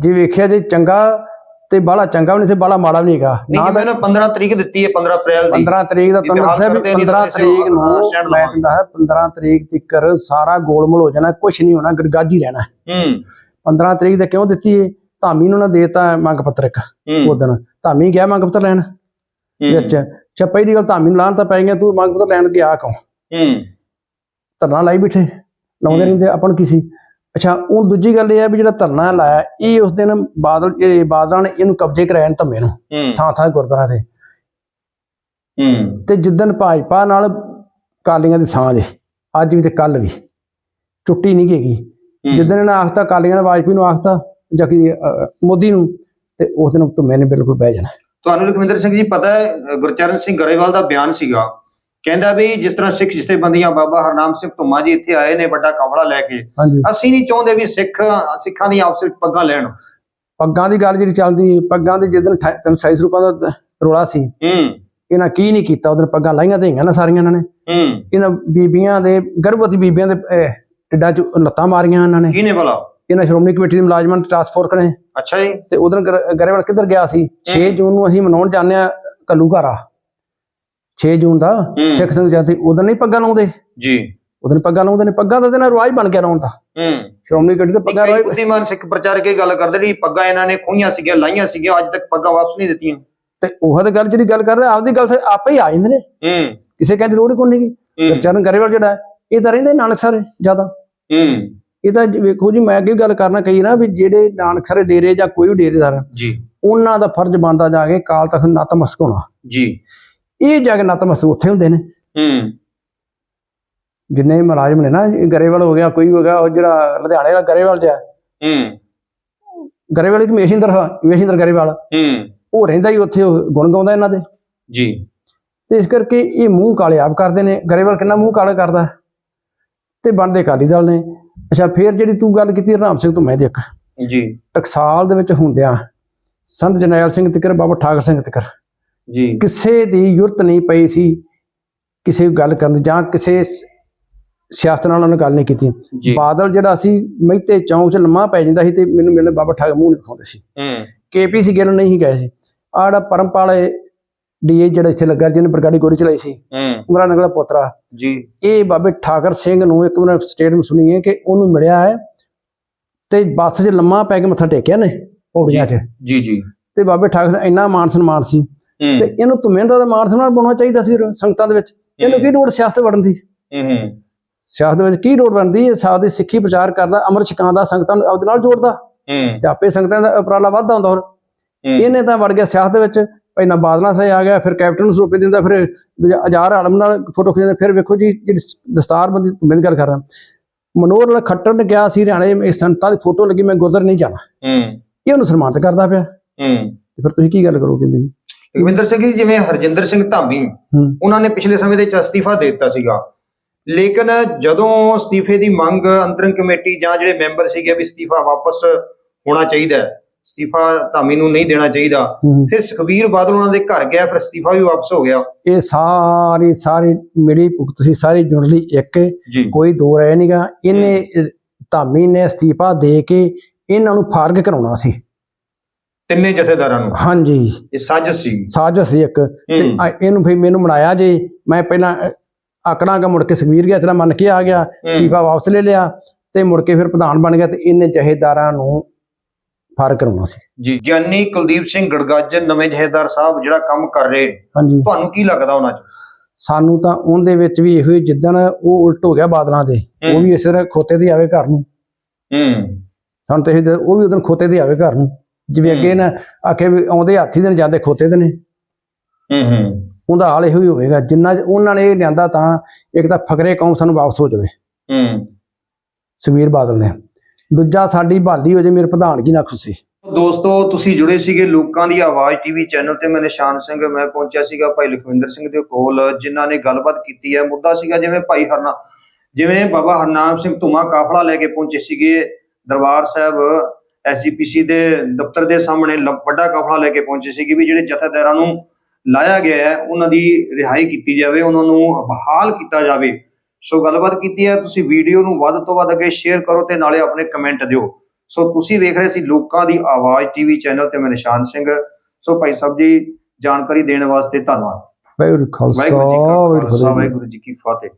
ਜੇ ਵੇਖਿਆ ਜੇ ਚੰਗਾ ਤੇ ਬਾਹਲਾ ਚੰਗਾ ਵੀ ਨਹੀਂ ਸੀ ਬਾਹਲਾ ਮਾੜਾ ਵੀ ਨਹੀਂਗਾ ਨਹੀਂ ਨਾ ਜਿਵੇਂ ਨਾ 15 ਤਰੀਕ ਦਿੱਤੀ ਹੈ 15 ਅਪ੍ਰੈਲ ਦੀ। 15 ਤਰੀਕ ਦਾ ਤੁਹਾਨੂੰ ਦੱਸਿਆ ਵੀ ਕਰਦੇ ਨਹੀਂ 15 ਤਾਂ ਕਿਸੇ ਤਰੀਕ ਨੂੰ ਮੈਂ। ਕਹਿੰਦਾ ਹੈ 15 ਤਰੀਕ ਤੱਕ ਸਾਰਾ ਗੋਲਮਲ ਹੋ ਜਾਣਾ ਕੁਝ ਨਹੀਂ ਹੋਣਾ ਗੜਗਾਜੀ ਰਹਿਣਾ ਹੂੰ। 15 ਤਰੀਕ ਤੇ ਕਿਉਂ ਦਿੱਤੀ ਹੈ? ਧਾਮੀ ਨੂੰ ਨਾ ਦੇਤਾ ਮੰਗ ਪੱਤਰ ਇੱਕ ਹੂੰ। ਉਦੋਂ ਧਾਮੀ ਗਿਆ ਮੰਗ ਪੱਤਰ ਲੈਣ? ਵਿੱਚ। ਅੱਛਾ ਪਹਿਲੀ ਗੱਲ ਧਾਮੀ ਨੂੰ ਲਾਣ ਤਾਂ ਪੈ ਗਿਆ ਤੂੰ ਮੰਗ ਪੱਤਰ ਲੈਣ ਗਿਆ ਕਿਉਂ? ਹੂੰ। ਧਰਨਾ ਲਾਈ ਬਿਠੇ ਲਾਉਂਦੇ। ਰਹਿੰਦੇ ਆਪਾਂ ਨੂੰ ਕੀ ਸੀ? ਅੱਛਾ ਉਹ ਦੂਜੀ ਗੱਲ ਇਹ ਹੈ ਵੀ ਜਿਹੜਾ ਧਰਨਾ ਲਾਇਆ ਇਹ ਉਸ ਦਿਨ ਬਾਦਲ ਇਹ ਬਾਦਲਾਂ ਨੇ ਇਹਨੂੰ ਕਬਜ਼ੇ ਕਰਾਇਣ ਧੰਮੇ ਨੂੰ ਥਾਂ ਥਾਂ ਗੁਰਦੁਆਰਾ ਤੇ। ਹੂੰ। ਤੇ ਜਿੱਦਣ ਭਾਜਪਾ ਨਾਲ ਕਾਲੀਆਂ ਦੀ ਸਾਂਝ ਹੈ ਅੱਜ ਵੀ ਤੇ ਕੱਲ ਵੀ ਟੁੱਟੀ ਨਹੀਂ ਹੂੰ, ਜਿੱਦਣ ਇਹਨਾਂ ਆਖਤਾ ਕਾਲੀਆਂ ਨੇ ਵਾਜਪਾਈ ਨੂੰ ਆਖਤਾ ਜਾਂ ਕਿ ਮੋਦੀ ਨੂੰ ਤੇ ਉਸ ਦਿਨ ਧੁੰਮੇ ਨੇ ਬਿਲਕੁਲ ਬਹਿ ਜਾਣਾ। ਤੁਹਾਨੂੰ ਲਖਵਿੰਦਰ ਸਿੰਘ ਜੀ ਪਤਾ ਹੈ ਗੁਰਚਰਨ ਸਿੰਘ ਗਰੇਵਾਲ ਦਾ ਬਿਆਨ ਸੀਗਾ। ਕਹਿੰਦਾ ਵੀ ਜਿਸ ਤਰ੍ਹਾਂ ਸਿੱਖ ਜਥੇਬੰਦੀਆਂ ਬਾਬਾ ਹਰਨਾਮ ਸਿੰਘ ਧੁੰਮਾ ਜੀ ਇੱਥੇ ਆਏ ਨੇ ਵੱਡਾ ਕਮੜਾ ਲੈ ਕੇ ਅਸੀਂ ਨਹੀਂ ਚਾਹੁੰਦੇ ਵੀ ਸਿੱਖ ਸਿੱਖਾਂ ਦੀ ਆਪਸ ਵਿੱਚ ਪੱਗਾਂ ਲੈਣ। ਪੱਗਾਂ ਦੀ ਗੱਲ ਜਿਹੜੀ ਚੱਲਦੀ ਪੱਗਾਂ ਦੀ ਜਿੱਦਣ 327 ਰੁਪਏ ਦਾ ਰੋਲਾ ਸੀ ਹੂੰ। ਇਹਨਾਂ ਕੀ ਨਹੀਂ ਕੀਤਾ ਉਹਦੇ ਪੱਗਾਂ ਲਾਈਆਂ ਤੇ ਹੈਗੀਆਂ ਨਾ ਸਾਰੀਆਂ ਇਹਨਾਂ ਨੇ। ਹੂੰ। ਇਹਨਾਂ ਬੀਬੀਆਂ ਦੇ ਗਰਭਵਤੀ ਬੀਬੀਆਂ ਦੇ ਢਿੱਡਾਂ 'ਚ ਲੱਤਾਂ ਮਾਰੀਆਂ ਇਹਨਾਂ ਨੇ। ਕਿਹਨੇ ਭਲਾ? ਇਹਨਾਂ ਸ਼੍ਰੋਮਣੀ ਕਮੇਟੀ ਦੇ ਮੁਲਾਜ਼ਮਾਂ ਨੇ ਟਾਸਕ ਫੋਰਸ ਨੇ। ਅੱਛਾ ਜੀ। ਤੇ ਉਦੋਂ ਗਰੇਵਾਲ ਕਿੱਧਰ ਗਿਆ ਸੀ? 6 ਜੂਨ ਨੂੰ ਅਸੀਂ ਮਨਾਉਣ ਜਾਂਦੇ ਆ ਕੱਲੂਘਾਰਾ 6 ਜੂਨ ਦਾ। ਸਿੱਖ ਸਿੰਘ ਜਯੰਤੀ। ਉਦੋਂ ਨਹੀਂ ਪੱਗਾਂ ਲਾਉਂਦੇ। ਜੀ। ਉਦੋਂ ਪੱਗਾਂ ਲਾਉਂਦੇ ਨੇ ਪੱਗਾਂ ਦਾ ਤੇ ਨਾ ਰਿਵਾਜ ਬਣ ਗਿਆ ਲਾਉਣ ਦਾ। ਹੂੰ। ਸ਼੍ਰੋਮਣੀ ਕਮੇਟੀ ਤੇ ਪੱਗਾਂ ਰਿਵਾਜ ਬੁੱਧੀਮਾਨ ਸਿੱਖ ਪ੍ਰਚਾਰਕ ਇਹ ਗੱਲ ਕਰਦੇ ਨੇ ਪੱਗਾਂ ਇਹਨਾਂ ਨੇ ਖੋਈਆਂ ਸੀਗੀਆਂ ਲਾਈਆਂ ਸੀਗੀਆਂ ਅੱਜ ਤੱਕ ਪੱਗਾਂ ਵਾਪਸ ਨਹੀਂ ਦਿੱਤੀਆਂ। ਤੇ ਉਹ ਤੇ ਗੱਲ ਜਿਹੜੀ ਗੱਲ ਕਰਦੇ ਆਪਦੀ ਗੱਲ ਆਪੇ ਹੀ ਆ ਜਾਂਦੇ ਨੇ। ਹੂੰ। ਕਿਸੇ ਕਹਿੰਦੇ ਹੀ ਕੋਈ ਨਹੀਂ ਹੂੰ। ਚਰਨ ਗਰੇਵਾਲ ਜਿਹੜਾ ਇਹ ਤਾਂ ਰਹਿੰਦੇ ਨਾਨਕ ਸਾਰੇ ਜ਼ਿਆਦਾ। ਹੂੰ। ਇਹ ਤਾਂ ਵੇਖੋ ਜੀ ਮੈਂ ਅੱਗੇ ਗੱਲ ਕਰਨਾ ਕਹੀ ਨਾ ਵੀ ਜਿਹੜੇ ਨਾਨਕ ਸਾਰੇ ਡੇਰੇ ਜਾਂ ਕੋਈ ਵੀ ਡੇਰੇਦਾਰ ਜੀ। ਉਹਨਾਂ ਦਾ ਫਰਜ਼ ਬਣਦਾ ਜਾ ਕੇ ਕਾਲ ਤਖਤ ਨਤਮਸਤਕ ਹੋਣਾ। ਜੀ। ਇਹ ਜਾ ਕੇ ਨਤਮਸਤਕ ਉੱਥੇ ਹੁੰਦੇ ਨੇ। ਹੂੰ। ਜਿੰਨੇ ਵੀ ਮੁਲਾਜ਼ਮ ਨੇ ਨਾ ਗਰੇਵਾਲ ਹੋ ਗਿਆ ਕੋਈ ਹੋ ਗਿਆ ਉਹ ਜਿਹੜਾ ਲੁਧਿਆਣੇ ਵਾਲਾ ਗਰੇਵਾਲ ਜਿਹਾ। ਹੂੰ। ਗਰੇਵਾਲ ਇੱਕ ਮੇਸ਼ਿੰਦਰ ਮੇਸ਼ਿੰਦਰ ਗਰੇਵਾਲ। ਹੂੰ। ਉਹ ਰਹਿੰਦਾ ਹੀ ਉੱਥੇ ਉਹ ਗੁਣ ਗਾਉਂਦਾ ਇਹਨਾਂ ਦੇ। ਜੀ। ਤੇ ਇਸ ਕਰਕੇ ਇਹ ਮੂੰਹ ਕਾਲੇ ਆਪ ਕਰਦੇ ਨੇ। ਗਰੇਵਾਲ ਕਿੰਨਾ ਮੂੰਹ ਕਾਲਾ ਕਰਦਾ? ਤੇ ਬਣਦੇ ਅਕਾਲੀ ਦਲ ਨੇ। ਅੱਛਾ ਫੇਰ ਜਿਹੜੀ ਤੂੰ ਗੱਲ ਕੀਤੀ ਹਰਨਾਮ ਸਿੰਘ ਤੋਂ ਮੈਂ ਦੇਖ। ਜੀ। ਟਕਸਾਲ ਦੇ ਵਿੱਚ ਹੁੰਦਿਆਂ ਸੰਤ ਜਰਨੈਲ ਸਿੰਘ ਤਿਕਰ ਬਾਬਾ ਠਾਕਰ ਸਿੰਘ ਤਿਕਰ। ਜੀ। ਕਿਸੇ ਦੀ ਯੁਰਤ ਨਹੀਂ ਪਈ ਸੀ ਕਿਸੇ ਗੱਲ ਕਰਨ ਦੀ ਜਾਂ ਕਿਸੇ ਸ- ਸਿਆਸਤ ਨਾਲ ਉਹਨਾਂ ਨੇ ਗੱਲ ਨਹੀਂ ਕੀਤੀ। ਬਾਦਲ ਜਿਹੜਾ ਸੀ ਮਹਿਤੇ ਚੌਂਕ 'ਚ ਲੰਮਾ ਪੈ ਜਾਂਦਾ ਸੀ ਤੇ ਮੈਨੂੰ ਮਿਲਣ ਬਾਬਾ ਠਾਕਰ ਮੂੰਹ ਨਹੀਂ ਦਿਖਾਉਂਦੇ ਸੀ। ਹੂੰ। ਕੇਪੀਸੀ ਗਿੱਲ ਨਹੀਂ ਗਏ ਸੀ। ਜਿਹੜਾ ਪਰਮਪਾਲ ਡੀਏ ਜਿਹੜਾ ਇੱਥੇ ਲੱਗਾ ਜਿਹਨੇ ਬਰਗਾੜੀ ਗੋਲੀ ਚਲਾਈ ਸੀ ਉਮਰਾ ਨਗਰ ਦਾ ਪੋਤਰਾ। ਜੀ। ਇਹ ਬਾਬੇ ਠਾਕਰ ਸਿੰਘ ਨੂੰ ਇੱਕ ਵਾਰ ਸਟੇਟਮੈਂਟ ਸੁਣੀ ਹੈ ਕਿ ਉਹਨੂੰ ਮਿਲਿਆ ਹੈ ਤੇ ਬੱਸ 'ਚ ਲੰਮਾ ਪੈ ਕੇ ਮੱਥਾ ਟੇਕਿਆ ਨੇ ਪੌੜੀਆਂ 'ਚ। ਜੀ ਜੀ। ਤੇ ਬਾਬੇ ਠਾਕਰ ਸਿੰਘ ਇੰਨਾ ਮਾਨ ਸਨਮਾਨ ਸੀ। ਤੇ ਇਹਨੂੰ ਤੁਮੇ ਦਾ ਮਾਨ ਸਨਮਾਨ ਬਣਾਉਣਾ ਚਾਹੀਦਾ ਸੀ ਸੰਗਤਾਂ ਦੇ ਵਿੱਚ। ਇਹਨੂੰ ਕੀ ਲੋੜ ਸਿਆਸਤ ਵੜਨ ਦੀ? ਹੂੰ ਸਿਆਸਤ ਦੇ ਵਿੱਚ ਕੀ ਲੋੜ ਬਣਦੀ? ਹੈ ਸਾਦੀ ਸਿੱਖੀ ਪ੍ਰਚਾਰ ਕਰਦਾ ਅਮਰ ਛਕਾਉਂਦਾ ਸੰਗਤਾਂ ਨੂੰ ਆਪਦੇ ਨਾਲ ਜੋੜਦਾ। ਤੇ ਆਪੇ ਸੰਗਤਾਂ ਦਾ ਉਪਰਾਲਾ ਵੱਧਦਾ ਹੁੰਦਾ ਹੋਰ। ਇਹਨੇ ਤਾਂ ਵੜ ਗਿਆ ਸਿਆਸਤ ਦੇ ਵਿੱਚ। ਪਹਿਲਾਂ ਬਾਦਲਾਂ ਸੇ ਆ ਗਿਆ ਫਿਰ ਕੈਪਟਨ ਨੂੰ ਸਰੋਪੇ ਦਿੰਦਾ ਫਿਰ ਹਜ਼ਾਰ ਆਲਮ ਨਾਲ ਫੋਟੋ ਖਿੱਚਦੇ ਫਿਰ ਵੇਖੋ ਜੀ ਜਿਹੜੀ ਦਸਤਾਰਬੰਦੀ ਮੈਂ ਗੱਲ ਕਰ ਰਹਾ। ਮਨੋਹਰ ਲਾਲ ਖੱਟਰ ਨੇ ਕਿਹਾ ਸੀ ਹਰਿਆਣੇ ਇਹ ਸੰਤਾਂ ਦੀ ਫੋਟੋ ਲੱਗੀ ਮੈਂ ਗੁਰਦੁਆਰੇ ਨਹੀਂ ਜਾਣਾ। ਹੂੰ। ਇਹ ਉਹਨੂੰ ਸਨਮਾਨਿਤ ਕਰਦਾ ਪਿਆ। ਹੂੰ। ਤੇ ਫਿਰ ਤੁਸੀਂ ਕੀ ਗੱਲ ਕਰੋਗੇ ਜੀ? ਲਖਵਿੰਦਰ ਸਿੰਘ ਜੀ ਜਿਵੇਂ ਹਰਜਿੰਦਰ ਸਿੰਘ ਧਾਮੀ ਉਹਨਾਂ ਨੇ ਪਿਛਲੇ ਸਮੇਂ ਦੇ ਵਿੱਚ ਅਸਤੀਫਾ ਦੇ ਦਿੱਤਾ ਸੀਗਾ। ਲੇਕਿਨ ਜਦੋਂ ਅਸਤੀਫੇ ਦੀ ਮੰਗ ਅੰਤਰਿਮ ਕਮੇਟੀ ਜਾਂ ਜਿਹੜੇ ਮੈਂਬਰ ਸੀਗੇ ਵੀ ਅਸਤੀਫਾ ਵਾਪਸ ਹੋਣਾ ਚਾਹੀਦਾ ਹੈ ਅਸਤੀਫਾ ਧਾਮੀ ਨੂੰ ਨਹੀਂ ਦੇਣਾ ਚਾਹੀਦਾ। ਹੂੰ। ਫਿਰ ਸੁਖਬੀਰ ਬਾਦਲ ਉਹਨਾਂ ਦੇ ਘਰ ਗਿਆ ਫਿਰ ਅਸਤੀਫਾ ਵੀ ਵਾਪਸ ਹੋ ਗਿਆ। ਇਹ ਸਾਰੀ ਸਾਰੀ ਮਿਲੀ ਭੁਗਤ ਸੀ ਸਾਰੀ ਜੁੜ ਲਈ ਇੱਕ। ਜੀ। ਕੋਈ ਦੋ ਰਹਿ ਨਹੀਂਗਾ ਇਹਨੇ ਧਾਮੀ ਨੇ ਅਸਤੀਫਾ ਦੇ ਕੇ ਇਹਨਾਂ ਨੂੰ ਫਾਰਗ ਕਰਾਉਣਾ ਸੀ। ਤਿੰਨੇ ਜਥੇਦਾਰਾਂ ਨੂੰ। ਹਾਂਜੀ। ਇਹ ਸਾਜ਼ਿਸ਼ ਸੀ। ਸਾਜ਼ਿਸ਼ ਸੀ ਇੱਕ। ਤੇ ਹੂੰ। ਆ- ਇਹਨੂੰ ਫਿਰ ਮੈਨੂੰ ਬਣਾਇਆ ਜੇ। ਮੈਂ ਪਹਿਲਾਂ ਅਹ, ਆਕੜਾਂ ਕਾ ਮੁੜ ਕੇ ਸੁਖਬੀਰ ਗਿਆ ਚਲਾ ਮੰਨ ਕੇ ਆ ਗਿਆ। ਅਸਤੀਫਾ ਵਾਪਸ ਲੈ ਲਿਆ ਤੇ ਮੁੜ ਕੇ ਫਿਰ ਪ੍ਰਧਾਨ ਬਣ ਗਿਆ ਤੇ ਇਹਨੇ ਜਹੇਦਾਰਾਂ ਨੂੰ ਫਾਰਗ ਕਰਾਉਣਾ ਸੀ। ਜੀ ਗਿਆਨੀ ਕੁਲਦੀਪ ਸਿੰਘ ਗੜਗੱਜ ਨਵੇਂ ਜਥੇਦਾਰ ਸਾਹਿਬ ਜਿਹੜਾ ਕੰਮ ਕਰ ਰਹੇ ਹਾਂਜੀ। ਤੁਹਾਨੂੰ ਕੀ ਲੱਗਦਾ ਉਹਨਾਂ 'ਚ? ਸਾਨੂੰ ਤਾਂ ਉਹਦੇ ਵਿੱਚ ਵੀ ਇਹੋ ਜਿੱਦਣ ਉਹ ਉਲਟ ਹੋ ਗਿਆ ਬਾਦਲਾਂ ਦੇ ਉਹ। ਵੀ ਇਸੇ ਤਰ੍ਹਾਂ ਖੋਤੇ ਤੇ ਆਵੇ ਘਰ ਨੂੰ। ਹੂੰ। ਸਾਨੂੰ ਤੇ ਉਹ ਵੀ ਉਦੋਂ ਖੋਤੇ ਤੇ ਆਵੇ ਘਰ ਨੂੰ। ਜਿਵੇਂ ਅੱਗੇ ਨਾ ਆਖੇ ਵੀ ਆਉਂਦੇ ਹਾਥੀ ਦੇ ਜਾਂਦੇ ਖੋਤੇ ਦੇ ਨੇ। ਹੂੰ ਹੂੰ। ਉਹਦਾ ਹਾਲ ਇਹੋ ਹੀ ਹੋਵੇਗਾ। ਜਿੰਨਾ ਉਹਨਾਂ ਨੇ ਇਹ ਲਿਆਂਦਾ ਤਾਂ ਇੱਕ ਤਾਂ ਫਕਰੇ ਕੌਮ ਸਾਨੂੰ ਵਾਪਸ ਹੋ ਜਾਵੇ। ਹੂੰ। ਸੁਖਬੀਰ ਬਾਦਲ ਨੇ। ਦੂਜਾ, ਸਾਡੀ ਬਹਾਲੀ ਹੋ ਜੇ, ਮੇਰੇ ਪ੍ਰਧਾਨਗੀ ਨਾਲ ਖੁਸ਼ੀ। ਦੋਸਤੋ, ਤੁਸੀਂ ਜੁੜੇ ਸੀਗੇ ਲੋਕਾਂ ਦੀ ਆਵਾਜ਼ ਟੀਵੀ ਚੈਨਲ ਤੇ। ਮੈਂ ਨਿਸ਼ਾਨ ਸਿੰਘ, ਮੈਂ ਪਹੁੰਚਿਆ ਸੀਗਾ ਭਾਈ ਲਖਵਿੰਦਰ ਸਿੰਘ ਦੇ ਕੋਲ, ਜਿਨ੍ਹਾਂ ਨੇ ਗੱਲਬਾਤ ਕੀਤੀ ਹੈ। ਮੁੱਦਾ ਸੀਗਾ ਜਿਵੇਂ ਭਾਈ ਹਰਨਾ, ਜਿਵੇਂ ਬਾਬਾ ਹਰਨਾਮ ਸਿੰਘ ਧੁਮਾ ਕਾਫਲਾ ਲੈ ਕੇ ਪਹੁੰਚੇ ਸੀਗੇ ਦਰਬਾਰ ਸਾਹਿਬ ਐਸਜੀਪੀਸੀ ਦੇ ਦਫ਼ਤਰ ਦੇ ਸਾਹਮਣੇ ਵੱਡਾ ਕਾਫਲਾ ਲੈ ਕੇ ਪਹੁੰਚੇ ਸੀਗੇ ਵੀ ਜਿਹੜੇ ਜਥੇਦਾਰਾਂ ਨੂੰ ਲਾਇਆ ਗਿਆ ਹੈ, ਉਹਨਾਂ ਦੀ ਰਿਹਾਈ ਕੀਤੀ ਜਾਵੇ, ਉਹਨਾਂ ਨੂੰ ਬਹਾਲ ਕੀਤਾ ਜਾਵੇ। ਸੋ ਗੱਲਬਾਤ ਕੀਤੀ ਹੈ ਤੁਸੀਂ ਵੀਡੀਓ ਨੂੰ ਵੱਧ ਤੋਂ ਵੱਧ ਅੱਗੇ ਸ਼ੇਅਰ ਕਰੋ ਤੇ ਨਾਲੇ ਆਪਣੇ ਕਮੈਂਟ ਦਿਓ। ਸੋ ਤੁਸੀਂ ਵੇਖ ਰਹੇ ਸੀ ਲੋਕਾਂ ਦੀ ਆਵਾਜ਼ ਟੀਵੀ ਚੈਨਲ ਤੇ ਮੈਂ ਨਿਸ਼ਾਨ ਸਿੰਘ। ਸੋ ਭਾਈ ਸਾਹਿਬ ਜੀ ਜਾਣਕਾਰੀ ਦੇਣ ਵਾਸਤੇ ਧੰਨਵਾਦ। ਵਾਹਿਗੁਰੂ ਖਾਲਸਾ ਵਾਹਿਗੁਰੂ ਜੀ ਕਾ ਫਤਿਹ।